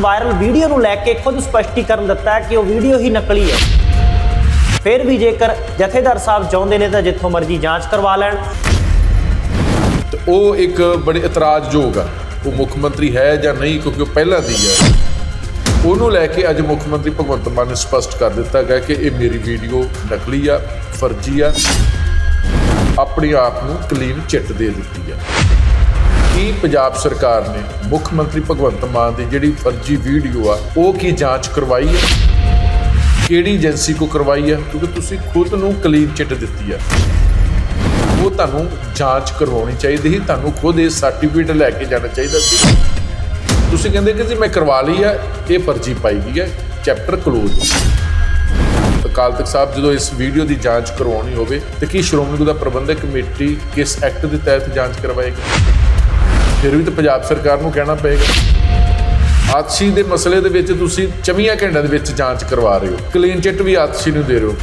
Viral video ਨੂੰ ਲੈ ਕੇ ਖੁਦ ਸਪਸ਼ਟੀਕਰਨ ਦਿੱਤਾ ਹੈ ਕਿ ਉਹ ਵੀਡੀਓ ਹੀ ਨਕਲੀ ਹੈ। ਫਿਰ ਵੀ ਜੇਕਰ ਜਥੇਦਾਰ ਸਾਹਿਬ ਚਾਹੁੰਦੇ ਨੇ ਤਾਂ ਜਿੱਥੋਂ ਮਰਜ਼ੀ ਜਾਂਚ ਕਰਵਾ ਲੈਣ। ਉਹ ਇੱਕ ਬੜੇ ਇਤਰਾਜ਼ਯੋਗ ਆ। ਉਹ ਮੁੱਖ ਮੰਤਰੀ ਹੈ ਜਾਂ ਨਹੀਂ, ਕਿਉਂਕਿ ਉਹ ਪਹਿਲਾਂ ਦੀ ਹੈ। ਉਹਨੂੰ ਲੈ ਕੇ ਅੱਜ ਮੁੱਖ ਮੰਤਰੀ ਭਗਵੰਤ ਮਾਨ ਨੇ ਸਪਸ਼ਟ ਕਰ ਦਿੱਤਾ ਗਿਆ ਕਿ ਇਹ ਮੇਰੀ ਵੀਡੀਓ ਨਕਲੀ ਆ, ਫਰਜ਼ੀ ਆ। ਆਪਣੇ ਆਪ ਨੂੰ ਕਲੀਨ ਚਿੱਟ ਦੇ ਦਿੱਤੀ ਆ। ਕੀ ਪੰਜਾਬ ਸਰਕਾਰ ਨੇ ਮੁੱਖ ਮੰਤਰੀ ਭਗਵੰਤ ਮਾਨ ਦੀ ਜਿਹੜੀ ਫਰਜ਼ੀ ਵੀਡੀਓ ਆ, ਉਹ ਕੀ ਜਾਂਚ ਕਰਵਾਈ ਹੈ ਕਿਹੜੀ ਏਜੰਸੀ ਕੋ ਕਰਵਾਈ ਹੈ ਕਿਉਂਕਿ ਤੁਸੀਂ ਖੁਦ ਨੂੰ ਕਲੀਨ ਚਿੱਟ ਦਿੱਤੀ ਆ। ਉਹ ਤੁਹਾਨੂੰ ਜਾਂਚ ਕਰਵਾਉਣੀ ਚਾਹੀਦੀ ਸੀ, ਤੁਹਾਨੂੰ ਖੁਦ ਇਹ ਸਰਟੀਫਿਕੇਟ ਲੈ ਕੇ ਜਾਣਾ ਚਾਹੀਦਾ ਸੀ। ਤੁਸੀਂ ਕਹਿੰਦੇ ਕਿ ਜੀ ਮੈਂ ਕਰਵਾ ਲਈ ਆ, ਇਹ ਫਰਜ਼ੀ ਪਾਈ ਗਈ ਹੈ ਚੈਪਟਰ ਕਲੋਜ਼ ਅਕਾਲ ਤਖਤ ਸਾਹਿਬ, ਜਦੋਂ ਇਸ ਵੀਡੀਓ ਦੀ ਜਾਂਚ ਕਰਵਾਉਣੀ ਹੋਵੇ, ਤੇ ਕੀ ਸ਼੍ਰੋਮਣੀ ਗੁਰਦੁਆਰਾ ਪ੍ਰਬੰਧਕ ਕਮੇਟੀ ਕਿਸ ਐਕਟ ਦੇ ਤਹਿਤ ਜਾਂਚ ਕਰਵਾਏਗੀ? ਫਿਰ ਵੀ ਤਾਂ ਪੰਜਾਬ ਸਰਕਾਰ ਨੂੰ ਕਹਿਣਾ ਪਏਗਾ। ਆਤਸ਼ੀ ਦੇ ਮਸਲੇ ਦੇ ਵਿੱਚ ਤੁਸੀਂ 24 ਘੰਟਿਆਂ ਦੇ ਵਿੱਚ ਜਾਂਚ ਕਰਵਾ ਰਹੇ ਹੋ। ਕਲੀਨ ਚਿੱਟ ਵੀ ਆਤਸ਼ੀ ਨੂੰ ਦੇ ਰਹੇ ਹੋ।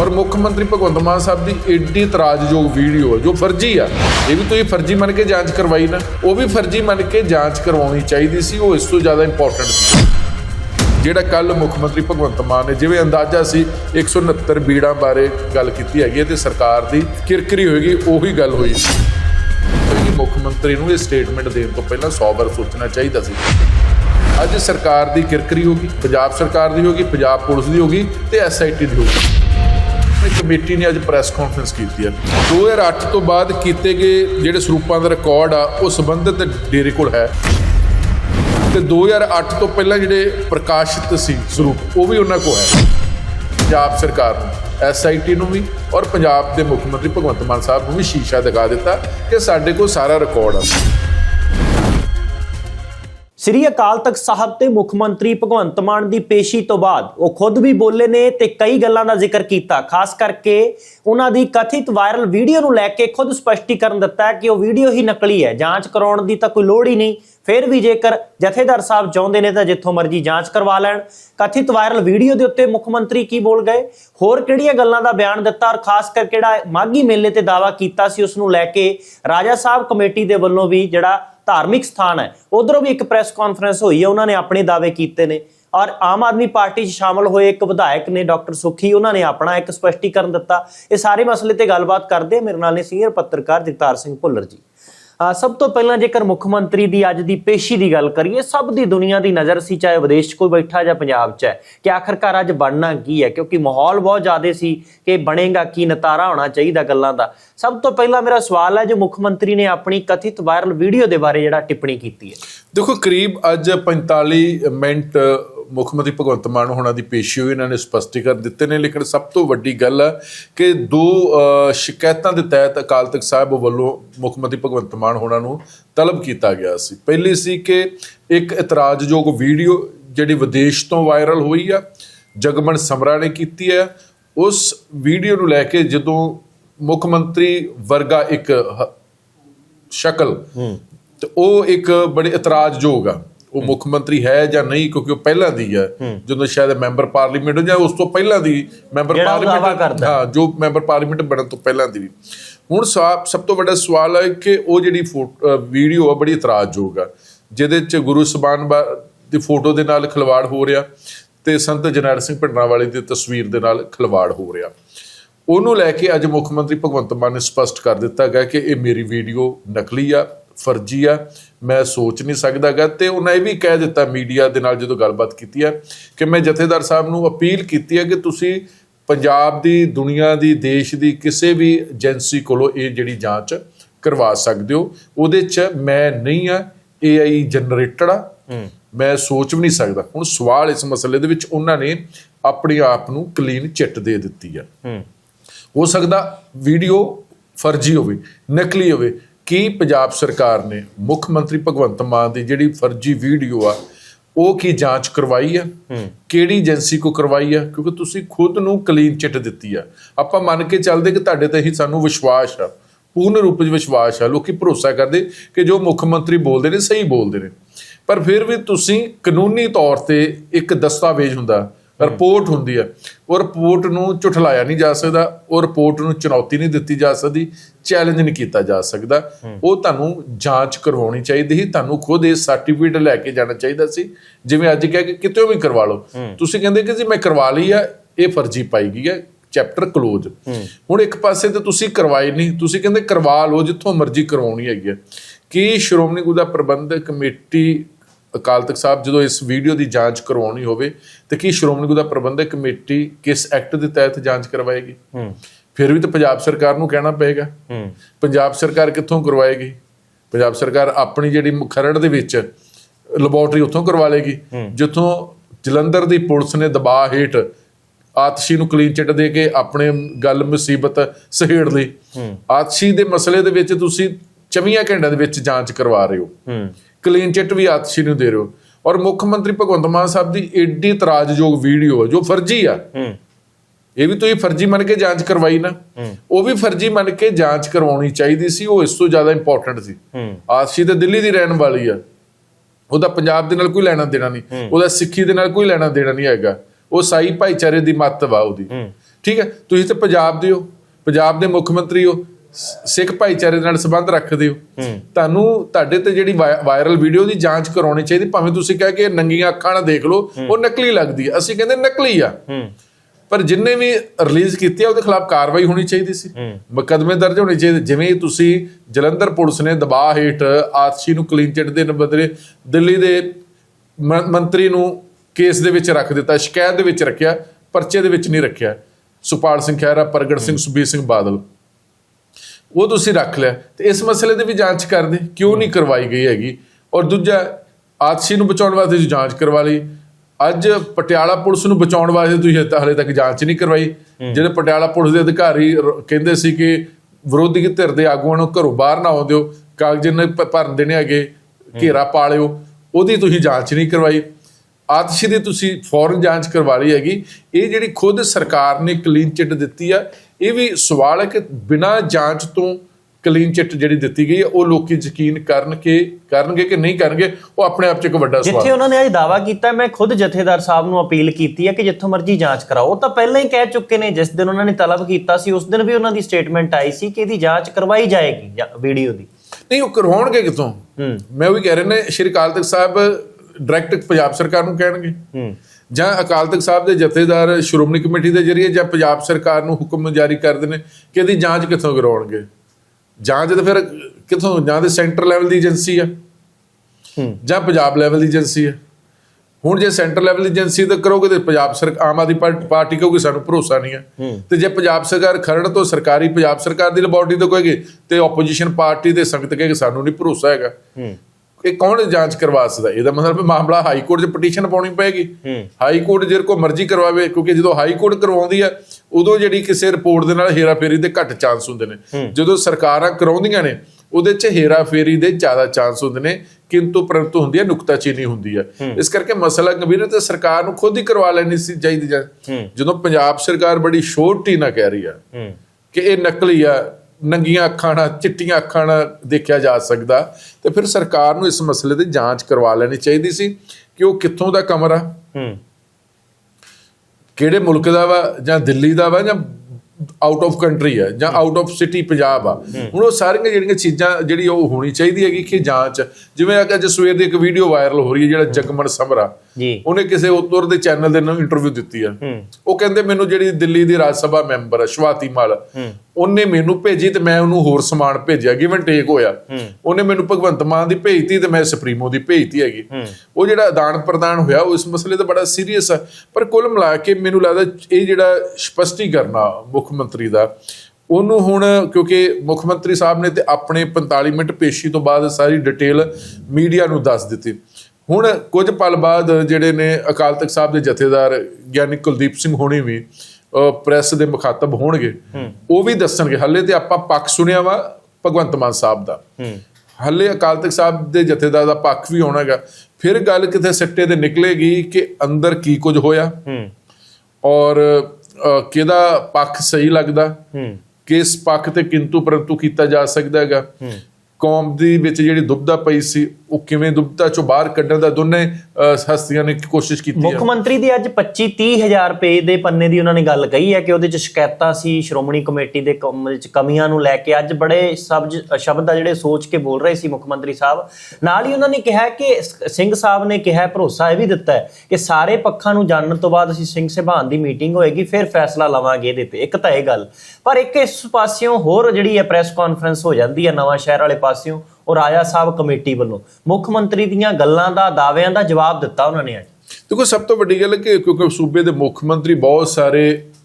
ਔਰ ਮੁੱਖ ਮੰਤਰੀ ਭਗਵੰਤ ਮਾਨ ਸਾਹਿਬ ਦੀ ਏਡੀ ਇਤਰਾਜ਼ਯੋਗ ਵੀਡੀਓ ਹੈ, ਜੋ ਫਰਜ਼ੀ ਆ। ਇਹ ਵੀ ਤੁਸੀਂ ਫਰਜ਼ੀ ਮੰਨ ਕੇ ਜਾਂਚ ਕਰਵਾਈ ਨਾ, ਉਹ ਵੀ ਫਰਜ਼ੀ ਮੰਨ ਕੇ ਜਾਂਚ ਕਰਵਾਉਣੀ ਚਾਹੀਦੀ ਸੀ, ਉਹ ਇਸ ਤੋਂ ਜ਼ਿਆਦਾ ਇੰਪੋਰਟੈਂਟ ਸੀ। ਜਿਹੜਾ ਕੱਲ ਮੁੱਖ ਮੰਤਰੀ ਭਗਵੰਤ ਮਾਨ ਨੇ ਜਿਵੇਂ ਅੰਦਾਜ਼ਾ ਸੀ 169 ਬੀੜਾਂ ਬਾਰੇ ਗੱਲ ਕੀਤੀ ਹੈਗੀ ਹੈ ਤੇ ਸਰਕਾਰ ਦੀ ਕਿਰਕਰੀ ਹੋਏਗੀ, ਉਹੀ ਗੱਲ ਹੋਈ ਸੀ। ਕਿ ਮੁੱਖ ਮੰਤਰੀ ਨੂੰ ਇਹ ਸਟੇਟਮੈਂਟ ਦੇਣ ਤੋਂ ਪਹਿਲਾਂ 100 ਵਾਰ ਸੋਚਣਾ ਚਾਹੀਦਾ ਸੀ। ਅੱਜ ਸਰਕਾਰ ਦੀ ਕਿਰਕਰੀ ਹੋਗੀ ਪੰਜਾਬ ਸਰਕਾਰ ਦੀ ਹੋਗੀ ਪੰਜਾਬ ਪੁਲਿਸ ਦੀ ਹੋਗੀ ਤੇ ਐਸਆਈਟੀ ਦੀ ਹੋਗੀ ਇਹ ਕਮੇਟੀ ਨੇ ਅੱਜ ਪ੍ਰੈਸ ਕਾਨਫਰੰਸ ਕੀਤੀ ਹੈ। 2008 ਤੋਂ ਬਾਅਦ ਕੀਤੇ ਗਏ ਜਿਹੜੇ ਸਰੂਪਾਂ ਦਾ ਰਿਕਾਰਡ ਆ, ਉਹ ਸੰਬੰਧਿਤ ਡੇਰੇ ਕੋਲ ਹੈ। ਤੇ 2008 ਤੋਂ ਪਹਿਲਾਂ ਜਿਹੜੇ ਪ੍ਰਕਾਸ਼ਿਤ ਸੀ ਸਰੂਪ, ਉਹ ਵੀ ਉਹਨਾਂ ਕੋਲ ਹੈ, ਪੰਜਾਬ ਸਰਕਾਰ ਨੂੰ। ਐਸਆਈਟੀ ਨੂੰ ਵੀ ਔਰ ਪੰਜਾਬ ਦੇ ਮੁੱਖ ਮੰਤਰੀ ਭਗਵੰਤ ਮਾਨ ਸਾਹਿਬ ਨੂੰ ਵੀ ਸ਼ੀਸ਼ਾ ਦਿਖਾ ਦਿੱਤਾ ਕਿ ਸਾਡੇ ਕੋਲ ਸਾਰਾ ਰਿਕਾਰਡ ਆ। ਸ੍ਰੀ ਅਕਾਲ ਤਖਤ ਸਾਹਿਬ ਤੇ ਮੁੱਖ ਮੰਤਰੀ ਭਗਵੰਤ ਮਾਨ ਦੀ ਪੇਸ਼ੀ ਤੋਂ ਬਾਅਦ ਉਹ ਖੁਦ ਵੀ ਬੋਲੇ ਨੇ ਤੇ ਕਈ ਗੱਲਾਂ ਦਾ ਜ਼ਿਕਰ ਕੀਤਾ। ਖਾਸ ਕਰਕੇ ਉਹਨਾਂ ਦੀ ਕਥਿਤ ਵਾਇਰਲ ਵੀਡੀਓ ਨੂੰ ਲੈ ਕੇ ਖੁਦ ਸਪਸ਼ਟੀਕਰਨ ਦਿੱਤਾ ਕਿ ਉਹ ਵੀਡੀਓ ਹੀ ਨਕਲੀ ਹੈ। ਜਾਂਚ ਕਰਾਉਣ ਦੀ ਤਾਂ ਕੋਈ ਲੋੜ ਹੀ ਨਹੀਂ। ਫਿਰ ਵੀ ਜੇਕਰ ਜਥੇਦਾਰ ਸਾਹਿਬ ਚਾਹੁੰਦੇ ਨੇ ਤਾਂ ਜਿੱਥੋਂ ਮਰਜ਼ੀ ਜਾਂਚ ਕਰਵਾ ਲੈਣ। ਕਥਿਤ ਵਾਇਰਲ ਵੀਡੀਓ ਦੇ ਉੱਤੇ ਮੁੱਖ ਮੰਤਰੀ ਕੀ ਬੋਲ ਗਏ? ਹੋਰ ਕਿਹੜੀਆਂ ਗੱਲਾਂ ਦਾ ਬਿਆਨ ਦਿੱਤਾ ਔਰ ਖਾਸ ਕਰਕੇ ਜਿਹੜਾ ਮਾਗੀ ਮੇਲੇ ਤੇ ਦਾਵਾ ਕੀਤਾ ਸੀ, ਉਸ ਨੂੰ ਲੈ ਕੇ ਰਾਜਾ ਸਾਹਿਬ ਕਮੇਟੀ ਦੇ ਵੱਲੋਂ ਵੀ ਜਿਹੜਾ ਧਾਰਮਿਕ ਸਥਾਨ ਹੈ। ਉਧਰੋਂ ਵੀ ਇੱਕ ਪ੍ਰੈਸ ਕਾਨਫਰੰਸ ਹੋਈ ਹੈ, ਉਹਨਾਂ ਨੇ ਆਪਣੇ ਦਾਅਵੇ ਕੀਤੇ ਨੇ। ਔਰ ਆਮ ਆਦਮੀ ਪਾਰਟੀ 'ਚ ਸ਼ਾਮਲ ਹੋਏ ਇੱਕ ਵਿਧਾਇਕ ਨੇ ਡਾਕਟਰ ਸੁਖੀ, ਉਹਨਾਂ ਨੇ ਆਪਣਾ ਇੱਕ ਸਪਸ਼ਟੀਕਰਨ ਦਿੱਤਾ। ਇਹ ਸਾਰੇ ਮਸਲੇ ਤੇ ਗੱਲਬਾਤ ਕਰਦੇ ਮੇਰੇ ਨਾਲ ਨੇ ਸੀਨੀਅਰ ਪੱਤਰਕਾਰ ਜਗਤਾਰ ਸਿੰਘ ਭੁੱਲਰ ਜੀ। ਸਭ ਤੋਂ ਪਹਿਲਾਂ ਜੇਕਰ ਮੁੱਖ ਮੰਤਰੀ ਦੀ ਅੱਜ ਦੀ ਪੇਸ਼ੀ ਦੀ ਗੱਲ ਕਰੀਏ, ਸਭ ਦੀ ਦੁਨੀਆ ਦੀ ਨਜ਼ਰ ਸੀ, ਚਾਹੇ ਵਿਦੇਸ਼ 'ਚ ਕੋਈ ਬੈਠਾ ਜਾਂ ਪੰਜਾਬ 'ਚ ਹੈ, ਕਿ ਆਖਰਕਾਰ ਅੱਜ ਬਣਨਾ ਕੀ ਹੈ? ਕਿਉਂਕਿ ਮਾਹੌਲ ਬਹੁਤ ਜ਼ਿਆਦਾ ਸੀ ਕਿ ਬਣੇਗਾ ਕੀ, ਨਤਾਰਾ ਹੋਣਾ ਚਾਹੀਦਾ ਗੱਲਾਂ ਦਾ। ਸਭ ਤੋਂ ਪਹਿਲਾਂ ਮੇਰਾ ਸਵਾਲ ਹੈ, ਜੋ ਮੁੱਖ ਮੰਤਰੀ ਨੇ ਆਪਣੀ ਕਥਿਤ ਵਾਇਰਲ ਵੀਡੀਓ ਦੇ ਬਾਰੇ ਜਿਹੜਾ ਟਿੱਪਣੀ ਕੀਤੀ ਹੈ। ਦੇਖੋ, ਕਰੀਬ ਅੱਜ 45 ਮਿੰਟ ਮੁੱਖ ਮੰਤਰੀ ਭਗਵੰਤ ਮਾਨ ਹੋਣਾ ਦੀ ਪੇਸ਼ੀ ਹੋਈ ਇਹਨਾਂ ਨੇ ਸਪਸ਼ਟੀਕਰਨ ਦਿੱਤੇ ਨੇ ਲੇਕਿਨ ਸਭ ਤੋਂ ਵੱਡੀ ਗੱਲ ਹੈ ਕਿ ਦੋ ਸ਼ਿਕਾਇਤਾਂ ਦੇ ਤਹਿਤ ਅਕਾਲ ਤਖਤ ਸਾਹਿਬ ਵੱਲੋਂ ਮੁੱਖ ਮੰਤਰੀ ਭਗਵੰਤ ਮਾਨ ਹੋਣਾ ਨੂੰ ਤਲਬ ਕੀਤਾ ਗਿਆ ਸੀ। ਪਹਿਲੀ ਸੀ ਕਿ ਇੱਕ ਇਤਰਾਜ਼ਯੋਗ ਵੀਡੀਓ ਜਿਹੜੀ ਵਿਦੇਸ਼ ਤੋਂ ਵਾਇਰਲ ਹੋਈ ਆ ਜਗਮਨ ਸਮਰਾ ਨੇ ਕੀਤੀ ਹੈ ਉਸ ਵੀਡੀਓ ਨੂੰ ਲੈ ਕੇ ਜਦੋਂ ਮੁੱਖ ਮੰਤਰੀ ਵਰਗਾ ਇੱਕ ਸ਼ਕਲ ਤੇ ਉਹ ਇੱਕ ਬੜੇ ਇਤਰਾਜ਼ਯੋਗ ਆ। ਉਹ ਮੁੱਖ ਮੰਤਰੀ ਹੈ ਜਾਂ ਨਹੀਂ ਕਿਉਂਕਿ ਉਹ ਪਹਿਲਾਂ ਦੀ ਹੈ। ਜਦੋਂ ਸ਼ਾਇਦ ਮੈਂਬਰ ਪਾਰਲੀਮੈਂਟ ਜਾਂ ਉਸ ਤੋਂ ਪਹਿਲਾਂ ਦੀ ਮੈਂਬਰ ਪਾਰਲੀਮੈਂਟ। ਹਾਂ ਜੋ ਮੈਂਬਰ ਪਾਰਲੀਮੈਂਟ ਬਣਨ ਤੋਂ ਪਹਿਲਾਂ ਦੀ ਹੁਣ ਸਭ ਤੋਂ ਵੱਡਾ ਸਵਾਲ ਹੈ ਕਿ ਉਹ ਜਿਹੜੀ ਵੀਡੀਓ ਆ ਬੜੀ ਇਤਰਾਜ਼ਯੋਗ ਆ। ਜਿਹਦੇ ਚ ਗੁਰੂ ਸਬਾਨ ਦੀ ਫੋਟੋ ਦੇ ਨਾਲ ਖਿਲਵਾੜ ਹੋ ਰਿਹਾ ਤੇ ਸੰਤ ਜਨਰਲ ਸਿੰਘ ਭਿੰਡਰਾਂਵਾਲੇ ਦੀ ਤਸਵੀਰ ਦੇ ਨਾਲ ਖਿਲਵਾੜ ਹੋ ਰਿਹਾ। ਉਹਨੂੰ ਲੈ ਕੇ ਅੱਜ ਮੁੱਖ ਮੰਤਰੀ ਭਗਵੰਤ ਮਾਨ ਨੇ ਸਪਸ਼ਟ ਕਰ ਦਿੱਤਾ ਗਿਆ ਕਿ ਇਹ ਮੇਰੀ ਵੀਡੀਓ ਨਕਲੀ ਆ। ਫਰਜ਼ੀ ਆ ਮੈਂ ਸੋਚ ਨਹੀਂ ਸਕਦਾਗਾ। ਤੇ ਉਹਨਾਂ ਇਹ ਵੀ ਕਹਿ ਦਿੱਤਾ ਮੀਡੀਆ ਦੇ ਨਾਲ ਜਦੋਂ ਗੱਲਬਾਤ ਕੀਤੀ ਹੈ ਕਿ ਮੈਂ ਜਥੇਦਾਰ ਸਾਹਿਬ ਨੂੰ ਅਪੀਲ ਕੀਤੀ ਹੈ ਕਿ ਤੁਸੀਂ ਪੰਜਾਬ ਦੀ ਦੁਨੀਆ ਦੀ ਦੇਸ਼ ਦੀ ਕਿਸੇ ਵੀ ਏਜੰਸੀ ਕੋਲੋਂ ਇਹ ਜਿਹੜੀ ਜਾਂਚ ਕਰਵਾ ਸਕਦੇ ਹੋ। ਉਹਦੇ 'ਚ ਮੈਂ ਨਹੀਂ ਆ AI ਜਨਰੇਟਡ ਆ। ਮੈਂ ਸੋਚ ਵੀ ਨਹੀਂ ਸਕਦਾ। ਹੁਣ ਸਵਾਲ ਇਸ ਮਸਲੇ ਦੇ ਵਿੱਚ ਉਹਨਾਂ ਨੇ ਆਪਣੇ ਆਪ ਨੂੰ ਕਲੀਨ ਚਿੱਟ ਦੇ ਦਿੱਤੀ ਆ। ਹੋ ਸਕਦਾ ਵੀਡੀਓ ਫਰਜ਼ੀ ਹੋਵੇ ਨਕਲੀ ਹੋਵੇ। ਕੀ ਪੰਜਾਬ ਸਰਕਾਰ ਨੇ ਮੁੱਖ ਮੰਤਰੀ ਭਗਵੰਤ ਮਾਨ ਦੀ ਜਿਹੜੀ ਫਰਜ਼ੀ ਵੀਡੀਓ ਆ ਉਹ ਕੀ ਜਾਂਚ ਕਰਵਾਈ ਆ? ਕਿਹੜੀ ਏਜੰਸੀ ਕੋ ਕਰਵਾਈ ਆ? ਕਿਉਂਕਿ ਤੁਸੀਂ ਖੁਦ ਨੂੰ ਕਲੀਨ ਚਿੱਟ ਦਿੱਤੀ ਆ। ਆਪਾਂ ਮੰਨ ਕੇ ਚੱਲਦੇ ਕਿ ਤੁਹਾਡੇ ਤੇ ਹੀ ਸਾਨੂੰ ਵਿਸ਼ਵਾਸ ਆ ਪੂਰਨ ਰੂਪ ਵਿੱਚ ਵਿਸ਼ਵਾਸ ਆ। ਲੋਕੀ ਭਰੋਸਾ ਕਰਦੇ ਕਿ ਜੋ ਮੁੱਖ ਮੰਤਰੀ ਬੋਲਦੇ ਨੇ ਸਹੀ ਬੋਲਦੇ ਨੇ। ਪਰ ਫਿਰ ਵੀ ਤੁਸੀਂ ਕਾਨੂੰਨੀ ਤੌਰ ਤੇ ਇੱਕ ਦਸਤਾਵੇਜ਼ ਹੁੰਦਾ ਰਿਪੋਰਟ ਹੁੰਦੀ ਹੈ। ਉਹ ਰਿਪੋਰਟ ਨੂੰ ਝੁਠਲਾਇਆ ਨਹੀਂ ਜਾ ਸਕਦਾ ਉਹ ਰਿਪੋਰਟ ਨੂੰ ਚੁਣੌਤੀ ਨਹੀਂ ਦਿੱਤੀ ਜਾ ਸਕਦੀ ਚੈਲੰਜ ਨਹੀਂ ਕੀਤਾ ਜਾ ਸਕਦਾ। ਉਹ ਤੁਹਾਨੂੰ ਜਾਂਚ ਕਰਵਾਉਣੀ ਚਾਹੀਦੀ ਸੀ ਤੁਹਾਨੂੰ ਖੁਦ ਇਹ ਸਰਟੀਫਿਕੇਟ ਲੈ ਕੇ ਜਾਣਾ ਚਾਹੀਦਾ ਸੀ। ਜਿਵੇਂ ਅੱਜ ਕਹਿ ਕੇ ਕਿਤੇ ਵੀ ਕਰਵਾ ਲਓ। ਤੁਸੀਂ ਕਹਿੰਦੇ ਕਿ ਜੀ ਮੈਂ ਕਰਵਾ ਲਈ ਆ ਇਹ ਫਰਜ਼ੀ ਪਾਈ ਗਈ ਹੈ ਚੈਪਟਰ ਕਲੋਜ਼। ਹੁਣ ਇੱਕ ਪਾਸੇ ਤੇ ਤੁਸੀਂ ਕਰਵਾਈ ਨਹੀਂ ਤੁਸੀਂ ਕਹਿੰਦੇ ਕਰਵਾ ਲਓ ਜਿੱਥੋਂ ਮਰਜ਼ੀ ਕਰਵਾਉਣੀ ਹੈਗੀ ਹੈ। ਕੀ ਸ਼੍ਰੋਮਣੀ ਗੁਰਦੁਆਰਾ ਪ੍ਰਬੰਧਕ ਕਮੇਟੀ ਅਕਾਲ ਤਖਤ ਸਾਹਿਬ ਜਦੋਂ ਇਸ ਵੀਡੀਓ ਦੀ ਜਾਂਚ ਕਰਵਾਉਣੀ ਹੋਵੇ ਤੇ ਕੀ ਸ਼੍ਰੋਮਣੀ ਗੁਰਦੁਆਰਾ ਪ੍ਰਬੰਧਕ ਕਮੇਟੀ ਕਿਸ ਐਕਟ ਦੇ ਤਹਿਤ ਜਾਂਚ ਕਰਵਾਏਗੀ? ਹੂੰ। ਫਿਰ ਵੀ ਤਾਂ ਪੰਜਾਬ ਸਰਕਾਰ ਨੂੰ ਕਹਿਣਾ ਪਏਗਾ। ਹੂੰ। ਪੰਜਾਬ ਸਰਕਾਰ ਕਿੱਥੋਂ ਕਰਵਾਏਗੀ? ਪੰਜਾਬ ਸਰਕਾਰ ਆਪਣੀ ਜਿਹੜੀ ਮ- ਖਰੜ ਦੇ ਵਿੱਚ ਲੈਬੋਰਟਰੀ ਉੱਥੋਂ ਕਰਵਾ ਲੇਗੀ ਜਿੱਥੋਂ ਜਲੰਧਰ ਦੀ ਪੁਲਿਸ ਨੇ ਦਬਾਅ ਹੇਠ ਆਤਸ਼ੀ ਨੂੰ ਕਲੀਨ ਚਿੱਟ ਦੇ ਕੇ ਆਪਣੇ ਗੱਲ ਮੁਸੀਬਤ ਸਹੇੜ ਲਈ। ਆਤਸ਼ੀ ਦੇ ਮਸਲੇ ਦੇ ਵਿੱਚ ਤੁਸੀਂ 24 ਘੰਟਿਆਂ ਦੇ ਵਿੱਚ ਜਾਂਚ ਕਰਵਾ ਰਹੇ ਹੋ। ਹੂੰ। ਕਲੀਨ ਚਿੱਟ ਵੀ ਆਤਸ਼ੀ ਨੂੰ ਦੇ ਰਹੇ ਹੋ। ਔਰ ਮੁੱਖ ਮੰਤਰੀ ਭਗਵੰਤ ਮਾਨ ਸਾਹਿਬ ਦੀ ਏਡੀ ਇਤਰਾਜ਼ਯੋਗ ਵੀਡੀਓ ਜੋ ਫਰਜ਼ੀ ਆ। ਇਹ ਵੀ ਤੁਸੀਂ ਫਰਜ਼ੀ ਮੰਨ ਕੇ ਜਾਂਚ ਕਰਵਾਈ ਨਾ। ਉਹ ਵੀ ਫਰਜ਼ੀ ਮੰਨ ਕੇ ਜਾਂਚ ਕਰਵਾਉਣੀ ਚਾਹੀਦੀ ਸੀ ਉਹ ਇਸ ਤੋਂ ਜ਼ਿਆਦਾ ਇੰਪੋਰਟੈਂਟ ਸੀ। ਆਸੀ ਤਾਂ ਦਿੱਲੀ ਦੀ ਰਹਿਣ ਵਾਲੀ ਆ। ਉਹਦਾ ਪੰਜਾਬ ਦੇ ਨਾਲ ਕੋਈ ਲੈਣਾ ਦੇਣਾ ਨਹੀਂ। ਉਹਦਾ ਸਿੱਖੀ ਦੇ ਨਾਲ ਕੋਈ ਲੈਣਾ ਦੇਣਾ ਨਹੀਂ ਹੈਗਾ। ਉਹ ਸਾਈ ਭਾਈਚਾਰੇ ਦੀ ਮੱਤ ਵਾ ਉਹਦੀ। ਠੀਕ ਹੈ? ਤੁਸੀਂ ਤਾਂ ਪੰਜਾਬ ਦੇ ਹੋ ਪੰਜਾਬ ਦੇ ਮੁੱਖ ਮੰਤਰੀ ਹੋ। ਸਿੱਖ ਭਾਈਚਾਰੇ ਨਾਲ ਸੰਬੰਧ ਰੱਖਦੇ ਹੋ। ਤੁਹਾਨੂੰ ਤੁਹਾਡੇ ਤੇ ਜਿਹੜੀ ਵਾਇ- ਵਾਇਰਲ ਵੀਡੀਓ ਦੀ ਜਾਂਚ ਕਰਾਉਣੀ ਚਾਹੀਦੀ ਭਾਵੇਂ ਤੁਸੀਂ ਕਹਿ ਕੇ ਨੰਗੀਆਂ ਅੱਖਾਂ ਨਾਲ ਦੇਖ ਲਓ ਉਹ ਨਕਲੀ ਲੱਗਦੀ ਅਸੀਂ ਕਹਿੰਦੇ ਨਕਲੀ ਆ। ਪਰ ਜਿੰਨੇ ਵੀ ਰਿਲੀਜ਼ ਕੀਤੀ ਆ ਉਹਦੇ ਖਿਲਾਫ ਕਾਰਵਾਈ ਹੋਣੀ ਚਾਹੀਦੀ ਸੀ। ਮੁਕੱਦਮੇ ਦਰਜ ਹੋਣੇ ਚਾਹੀਦੇ। ਜਿਵੇਂ ਤੁਸੀਂ ਜਲੰਧਰ ਪੁਲਿਸ ਨੇ ਦਬਾਅ ਹੇਠ ਆਤਸ਼ੀ ਨੂੰ ਕਲੀਨ ਚਿੱਟ ਦੇ ਬਦਲੇ ਦਿੱਲੀ ਦੇ ਮੰਤਰੀ ਨੂੰ ਕੇਸ ਦੇ ਵਿੱਚ ਰੱਖ ਦਿੱਤਾ ਸ਼ਿਕਾਇਤ ਦੇ ਵਿੱਚ ਰੱਖਿਆ ਪਰਚੇ ਦੇ ਵਿੱਚ ਨਹੀਂ ਰੱਖਿਆ। ਸੁਪਾਲ ਸਿੰਘ ਖਹਿਰਾ ਪ੍ਰਗਟ ਸਿੰਘ ਸੁਬੀਰ ਸਿੰਘ ਬਾਦਲ। ਉਹ ਤੁਸੀਂ ਰੱਖ ਲਿਆ। ਤੇ ਇਸ ਮਸਲੇ ਦੀ ਵੀ ਜਾਂਚ ਕਰਦੇ ਕਿਉਂ ਨਹੀਂ ਕਰਵਾਈ ਗਈ ਹੈਗੀ। ਔਰ ਦੂਜਾ ਆਤਸ਼ੀ ਨੂੰ ਬਚਾਉਣ ਵਾਸਤੇ ਜਾਂਚ ਕਰਵਾ ਲਈ। ਅੱਜ ਪਟਿਆਲਾ ਪੁਲਿਸ ਨੂੰ ਬਚਾਉਣ ਵਾਸਤੇ ਤੁਸੀਂ ਹਜੇ ਹਾਲੇ ਤੱਕ ਜਾਂਚ ਨਹੀਂ ਕਰਵਾਈ। ਜਿਹੜੇ ਪਟਿਆਲਾ ਪੁਲਿਸ ਦੇ ਅਧਿਕਾਰੀ ਕਹਿੰਦੇ ਸੀ ਕਿ ਵਿਰੋਧੀ ਧਿਰ ਦੇ ਆਗੂਆਂ ਨੂੰ ਘਰੋਂ ਬਾਹਰ ਨਾ ਆਉਣ ਦਿਓ ਕਾਗਜ਼ ਨੇ ਭਰਨ ਦੇਣੇ ਹੈਗੇ ਘੇਰਾ ਪਾ ਲਿਓ। ਉਹਦੀ ਤੁਸੀਂ ਜਾਂਚ ਨਹੀਂ ਕਰਵਾਈ। ਆਤਸ਼ੀ ਦੀ ਤੁਸੀਂ ਫੌਰਨ ਜਾਂਚ ਕਰਵਾ ਲਈ ਹੈਗੀ। ਇਹ ਜਿਹੜੀ ਖੁਦ ਸਰਕਾਰ ਨੇ ਕਲੀਨ ਚਿੱਟ ਦਿੱਤੀ ਆ ਇਹ ਵੀ ਸਵਾਲ ਹੈ ਕਿ ਬਿਨਾਂ ਜਾਂਚ ਤੋਂ ਕਲੀਨ ਚਿੱਟ ਜਿਹੜੀ ਦਿੱਤੀ ਗਈ ਹੈ ਉਹ ਲੋਕੀ ਯਕੀਨ ਕਰਨ ਕਿ ਕਰਨਗੇ ਕਿ ਨਹੀਂ ਕਰਨਗੇ ਉਹ ਆਪਣੇ ਆਪ ਚ ਇੱਕ ਵੱਡਾ ਸਵਾਲ। ਜਿੱਥੇ ਉਹਨਾਂ ਨੇ ਅੱਜ ਦਾਵਾ ਕੀਤਾ ਮੈਂ ਖੁਦ ਜਥੇਦਾਰ ਸਾਹਿਬ ਨੂੰ ਅਪੀਲ ਕੀਤੀ ਹੈ ਕਿ ਜਿੱਥੋਂ ਮਰਜ਼ੀ ਜਾਂਚ ਕਰਾਓ। ਉਹ ਤਾਂ ਪਹਿਲਾਂ ਹੀ ਕਹਿ ਚੁੱਕੇ ਨੇ ਜਿਸ ਦਿਨ ਉਹਨਾਂ ਨੇ ਤਲਬ ਕੀਤਾ ਸੀ ਉਸ ਦਿਨ ਵੀ ਉਹਨਾਂ ਦੀ ਸਟੇਟਮੈਂਟ ਆਈ ਸੀ ਕਿ ਇਹਦੀ ਜਾਂਚ ਕਰਵਾਈ ਜਾਏਗੀ ਵੀਡੀਓ ਦੀ। ਨਹੀਂ ਉਹ ਕਰਵਾਉਣਗੇ ਕਿਤੋਂ ਹੂੰ। ਮੈਂ ਉਹ ਵੀ ਕਹਿ ਰਿਹਾ ਨੇ ਸ਼੍ਰੀ ਅਕਾਲ ਤਖਤ ਸਾਹਿਬ ਡਾਇਰੈਕਟ ਪੰਜਾਬ ਸਰਕਾਰ ਨੂੰ ਕਹਿਣਗੇ। ਜਾਂ ਅਕਾਲ ਤਖਤ ਸਾਹਿਬ ਦੇ ਜਥੇਦਾਰ ਸ਼੍ਰੋਮਣੀ ਕਮੇਟੀ ਦੇ ਜਰੀਏ ਜਾਂ ਪੰਜਾਬ ਸਰਕਾਰ ਨੂੰ ਹੁਕਮ ਜਾਰੀ ਕਰਦੇ ਨੇ ਕਿ ਇਹਦੀ ਜਾਂਚ ਕਿੱਥੋਂ ਕਰਵਾਉਣਗੇ ਜਾਂਚ ਤਾਂ ਫਿਰ ਕਿੱਥੋਂ? ਜਾਂ ਤੇ ਸੈਂਟਰ ਲੈਵਲ ਦੀ ਏਜੰਸੀ ਆ। ਜਾਂ ਪੰਜਾਬ ਲੈਵਲ ਦੀ ਏਜੰਸੀ ਆ। ਹੁਣ ਜੇ ਸੈਂਟਰ ਲੈਵਲ ਦੀ ਏਜੰਸੀ ਤਾਂ ਕਰੋਗੇ ਤੇ ਪੰਜਾਬ ਸਰਕਾਰ ਆਮ ਪਾਰ- ਪਾਰਟੀ ਕਹੂਗੀ ਸਾਨੂੰ ਭਰੋਸਾ ਨਹੀਂ ਹੈ। ਤੇ ਜੇ ਪੰਜਾਬ ਸਰਕਾਰ ਖਰੜ ਤੋਂ ਸਰਕਾਰੀ ਪੰਜਾਬ ਸਰਕਾਰ ਦੀ ਲੈਬੋਰਟਰੀ ਤੋਂ ਕਹੇਗੀ ਤੇ ਆਪੋਜੀਸ਼ਨ ਪਾਰਟੀ ਦੇ ਸੰਗਤ ਕਹੇਗੀ ਸਾਨੂੰ ਨਹੀਂ ਭਰੋਸਾ ਹੈਗਾ। ਇਹ ਕੌਣ ਜਾਂਚ ਕਰਵਾ ਸਕਦਾ? ਇਹਦਾ ਮਤਲਬ ਮਾਮਲਾ ਹਾਈ ਕੋਰਟ 'ਚ ਪਟੀਸ਼ਨ ਪਾਉਣੀ ਪਏਗੀ। ਹੂੰ। ਹਾਈ ਕੋਰਟ ਜੇ ਕੋ ਮਰਜ਼ੀ ਕਰਵਾਵੇ ਕਿਉਂਕਿ ਜਦੋਂ ਹਾਈ ਕੋਰਟ ਕਰਵਾਉਂਦੀ ਆ ਉਦੋਂ ਜਿਹੜੀ ਕਿਸੇ ਰਿਪੋਰਟ ਦੇ ਨਾਲ ਹੇਰਾਫੇਰੀ ਦੇ ਘੱਟ ਚਾਂਸ ਹੁੰਦੇ ਨੇ। ਜਦੋਂ ਸਰਕਾਰਾਂ ਕਰਾਉਂਦੀਆਂ ਨੇ ਉਹਦੇ 'ਚ ਹੇਰਾਫੇਰੀ ਦੇ ਜ਼ਿਆਦਾ ਚਾਂਸ ਹੁੰਦੇ ਨੇ ਕਿੰਤੂ ਪਰੰਤੂ ਹੁੰਦੀ ਹੈ ਨੁਕਤਾਚੀਨੀ ਹੁੰਦੀ ਹੈ। ਇਸ ਕਰਕੇ ਮਸਲਾ ਗੰਭੀਰ ਹੈ ਤੇ ਸਰਕਾਰ ਨੂੰ ਖੁਦ ਹੀ ਕਰਵਾ ਲੈਣੀ ਸੀ ਚਾਹੀਦੀ ਜਦੋਂ ਪੰਜਾਬ ਸਰਕਾਰ ਬੜੀ ਸ਼ੋਰਟੀ ਨਾਲ ਕਹਿ ਰਹੀ ਆ ਹੂੰ। ਕਿ ਇਹ ਨਕਲੀ ਆ ਨੰਗੀਆਂ ਅੱਖਾਂ ਨਾਲ ਚਿੱਟੀਆਂ ਅੱਖਾਂ ਨਾਲ ਦੇਖਿਆ ਜਾ ਸਕਦਾ। ਤੇ ਫਿਰ ਸਰਕਾਰ ਨੂੰ ਇਸ ਮਸਲੇ ਦੀ ਜਾਂਚ ਕਰਵਾ ਲੈਣੀ ਚਾਹੀਦੀ ਸੀ ਕਿ ਉਹ ਕਿੱਥੋਂ ਦਾ ਕਮਰਾ? ਹੂੰ। ਕਿਹੜੇ ਮੁਲਕ ਦਾ ਵਾ ਜਾਂ ਦਿੱਲੀ ਦਾ ਵਾ ਜਾਂ ਆਊਟ ਆਫ ਕੰਟਰੀ ਹੈ ਜਾਂ ਆਊਟ ਆਫ ਸਿਟੀ ਪੰਜਾਬ ਆ? ਹੁਣ ਉਹ ਸਾਰੀਆਂ ਜਿਹੜੀਆਂ ਚੀਜ਼ਾਂ ਜਿਹੜੀ ਉਹ ਹੋਣੀ ਚਾਹੀਦੀ ਹੈਗੀ ਕਿ ਜਾਂਚ। ਜਿਵੇਂ ਅੱਜ ਸਵੇਰ ਦੀ ਇੱਕ ਵੀਡੀਓ ਵਾਇਰਲ ਹੋ ਰਹੀ ਹੈ ਜਿਹੜਾ ਜਗਮਨ ਸਮਰਾ। ਜੀ। ਉਹਨੇ ਕਿਸੇ ਉਤਰ ਦੇ ਚੈਨਲ ਦੇ ਨਾਲ ਇੰਟਰਵਿਊ ਦਿੱਤੀ ਆ। ਉਹ ਕਹਿੰਦੇ ਮੈਨੂੰ ਜਿਹੜੀ ਦਿੱਲੀ ਦੀ ਰਾਜ ਸਭਾ ਮੈਂਬਰ ਸ਼ਵਾਤੀ ਮਾਲ ਉਹਨੇ ਮੈਨੂੰ ਭੇਜੀ ਤੇ ਮੈਂ ਉਹਨੂੰ ਹੋਰ ਸਮਾਨ ਭੇਜਿਆ ਗਿਵਨ ਟੇਕ ਹੋਇਆ। ਉਹਨੇ ਮੈਨੂੰ ਭਗਵੰਤ ਮਾਨ ਦੀ ਭੇਜਤੀ ਤੇ ਮੈਂ ਸੁਪਰੀਮੋ ਦੀ ਭੇਜਤੀ ਹੈਗੀ। ਉਹ ਜਿਹੜਾ ਆਦਾਨ ਪ੍ਰਦਾਨ ਹੋਇਆ ਉਹ ਇਸ ਮਸਲੇ ਤੇ ਬੜਾ ਸੀਰੀਅਸ ਆ। ਪਰ ਕੁੱਲ ਮਿਲਾ ਕੇ ਮੈਨੂੰ ਲੱਗਦਾ ਇਹ ਜਿਹੜਾ ਸਪਸ਼ਟੀਕਰਨ ਆ ਮੁੱਖ ਮੰਤਰੀ ਦਾ ਉਹਨੂੰ ਹੁਣ ਕਿਉਂਕਿ ਮੁੱਖ ਮੰਤਰੀ ਸਾਹਿਬ ਨੇ ਤੇ ਆਪਣੇ 45 ਮਿੰਟ ਪੇਸ਼ੀ ਤੋਂ ਬਾਅਦ ਸਾਰੀ ਡਿਟੇਲ ਮੀਡੀਆ ਨੂੰ ਦੱਸ ਦਿੱਤੀ। ਹੁਣ ਕੁਝ ਪਲ ਬਾਅਦ ਜਿਹੜੇ ਨੇ ਅਕਾਲ ਤਖਤ ਸਾਹਿਬ ਦੇ ਜਥੇਦਾਰ ਗਿਆਨੀ ਕੁਲਦੀਪ ਸਿੰਘ ਹੋਣੀ ਵੀ ਪ੍ਰੈਸ ਦੇ ਮੁਖਾਤਬ ਹੋਣਗੇ। ਉਹ ਵੀ ਦੱਸਣਗੇ। ਹੱਲੇ ਤੇ ਆਪਾਂ ਪੱਖ ਸੁਣਿਆ ਵਾ ਭਗਵੰਤ ਮਾਨ ਸਾਹਿਬ ਦਾ। ਹੱਲੇ ਅਕਾਲ ਤਖਤ ਸਾਹਿਬ ਦੇ ਜਥੇਦਾਰ ਦਾ ਪੱਖ ਵੀ ਹੋਣਾਗਾ। ਫਿਰ ਗੱਲ ਕਿਤੇ ਸਿੱਟੇ ਤੇ ਨਿਕਲੇਗੀ ਕਿ ਅੰਦਰ ਕੀ ਕੁਝ ਹੋਇਆ। ਔਰ ਕਿਹਦਾ ਪੱਖ ਸਹੀ ਲੱਗਦਾ। ਕਿਸ ਪੱਖ ਤੇ ਕਿੰਤੂ ਪਰੰਤੂ ਕੀਤਾ ਜਾ ਸਕਦਾ ਹੈਗਾ। ਕੌਮ ਦੀ ਵਿੱਚ ਜਿਹੜੀ ਦੁਬਦਾ ਪਈ ਸੀ, ਉਹ ਕਿਵੇਂ ਦੁਬਦਾ ਚੋਂ ਬਾਹਰ ਕੱਢਣ ਦਾ ਦੋਨੇ ਹਸਤੀਆਂ ਨੇ ਕੋਸ਼ਿਸ਼ ਕੀਤੀ ਮੁੱਖ ਮੰਤਰੀ ਦੀ ਅੱਜ 25 30 ਰੁਪਏ ਦੇ ਪੰਨੇ ਦੀ ਉਹਨਾਂ ਨੇ ਗੱਲ ਕਹੀ ਹੈ ਕਿ ਉਹਦੇ ਚ ਸ਼ਿਕਾਇਤਾਂ ਸੀ, ਸ਼੍ਰੋਮਣੀ ਕਮੇਟੀ ਦੇ ਕੰਮ ਵਿੱਚ ਕਮੀਆਂ ਨੂੰ ਲੈ ਕੇ। ਅੱਜ ਬੜੇ ਸਬਜ ਸ਼ਬਦ ਆ ਜਿਹੜੇ ਸੋਚ ਕੇ ਬੋਲ ਰਹੇ ਸੀ ਮੁੱਖ ਮੰਤਰੀ ਸਾਹਿਬ। ਨਾਲ ਹੀ ਉਹਨਾਂ ਨੇ ਕਿਹਾ ਕਿ ਸਿੰਘ ਸਾਹਿਬ ਨੇ ਕਿਹਾ ਭਰੋਸਾ ਇਹ ਵੀ ਦਿੱਤਾ ਹੈ ਕਿ ਸਾਰੇ ਪੱਖਾਂ ਨੂੰ ਜਾਣਨ ਤੋਂ ਬਾਅਦ ਅਸੀਂ ਸਿੰਘ ਸਭਾਨ ਦੀ ਮੀਟਿੰਗ ਹੋਏਗੀ, ਫਿਰ ਫੈਸਲਾ ਲਵਾਂਗੇ ਇਹਦੇ ਤੇ। ਇੱਕ ਤਾਂ ਇਹ ਗੱਲ। ਪਰ ਇੱਕ ਇਸ ਪਾਸਿਓਂ ਹੋਰ ਜਿਹੜੀ ਹੈ ਪ੍ਰੈਸ ਕਾਨਫਰੰਸ ਹੋ ਜਾਂਦੀ ਹੈ, ਨਵਾਂ ਸ਼ਹਿਰ ਵਾਲੇ ਪਾਸਿਓਂ ਉਹ ਰਾਜਾ ਸਾਹਿਬ ਕਮੇਟੀ ਵੱਲੋਂ ਮੁੱਖ ਮੰਤਰੀ ਦੀਆਂ ਗੱਲਾਂ ਦਾ ਦਾਅਵਿਆਂ ਦਾ ਜਵਾਬ ਦਿੱਤਾ ਉਹਨਾਂ ਨੇ ਅੱਜ। ਦੇਖੋ, ਸਭ ਤੋਂ ਵੱਡੀ ਗੱਲ ਕਿ ਕਿਉਂਕਿ ਸੂਬੇ ਦੇ ਮੁੱਖ ਮੰਤਰੀ ਬਹੁਤ ਸਾਰੇ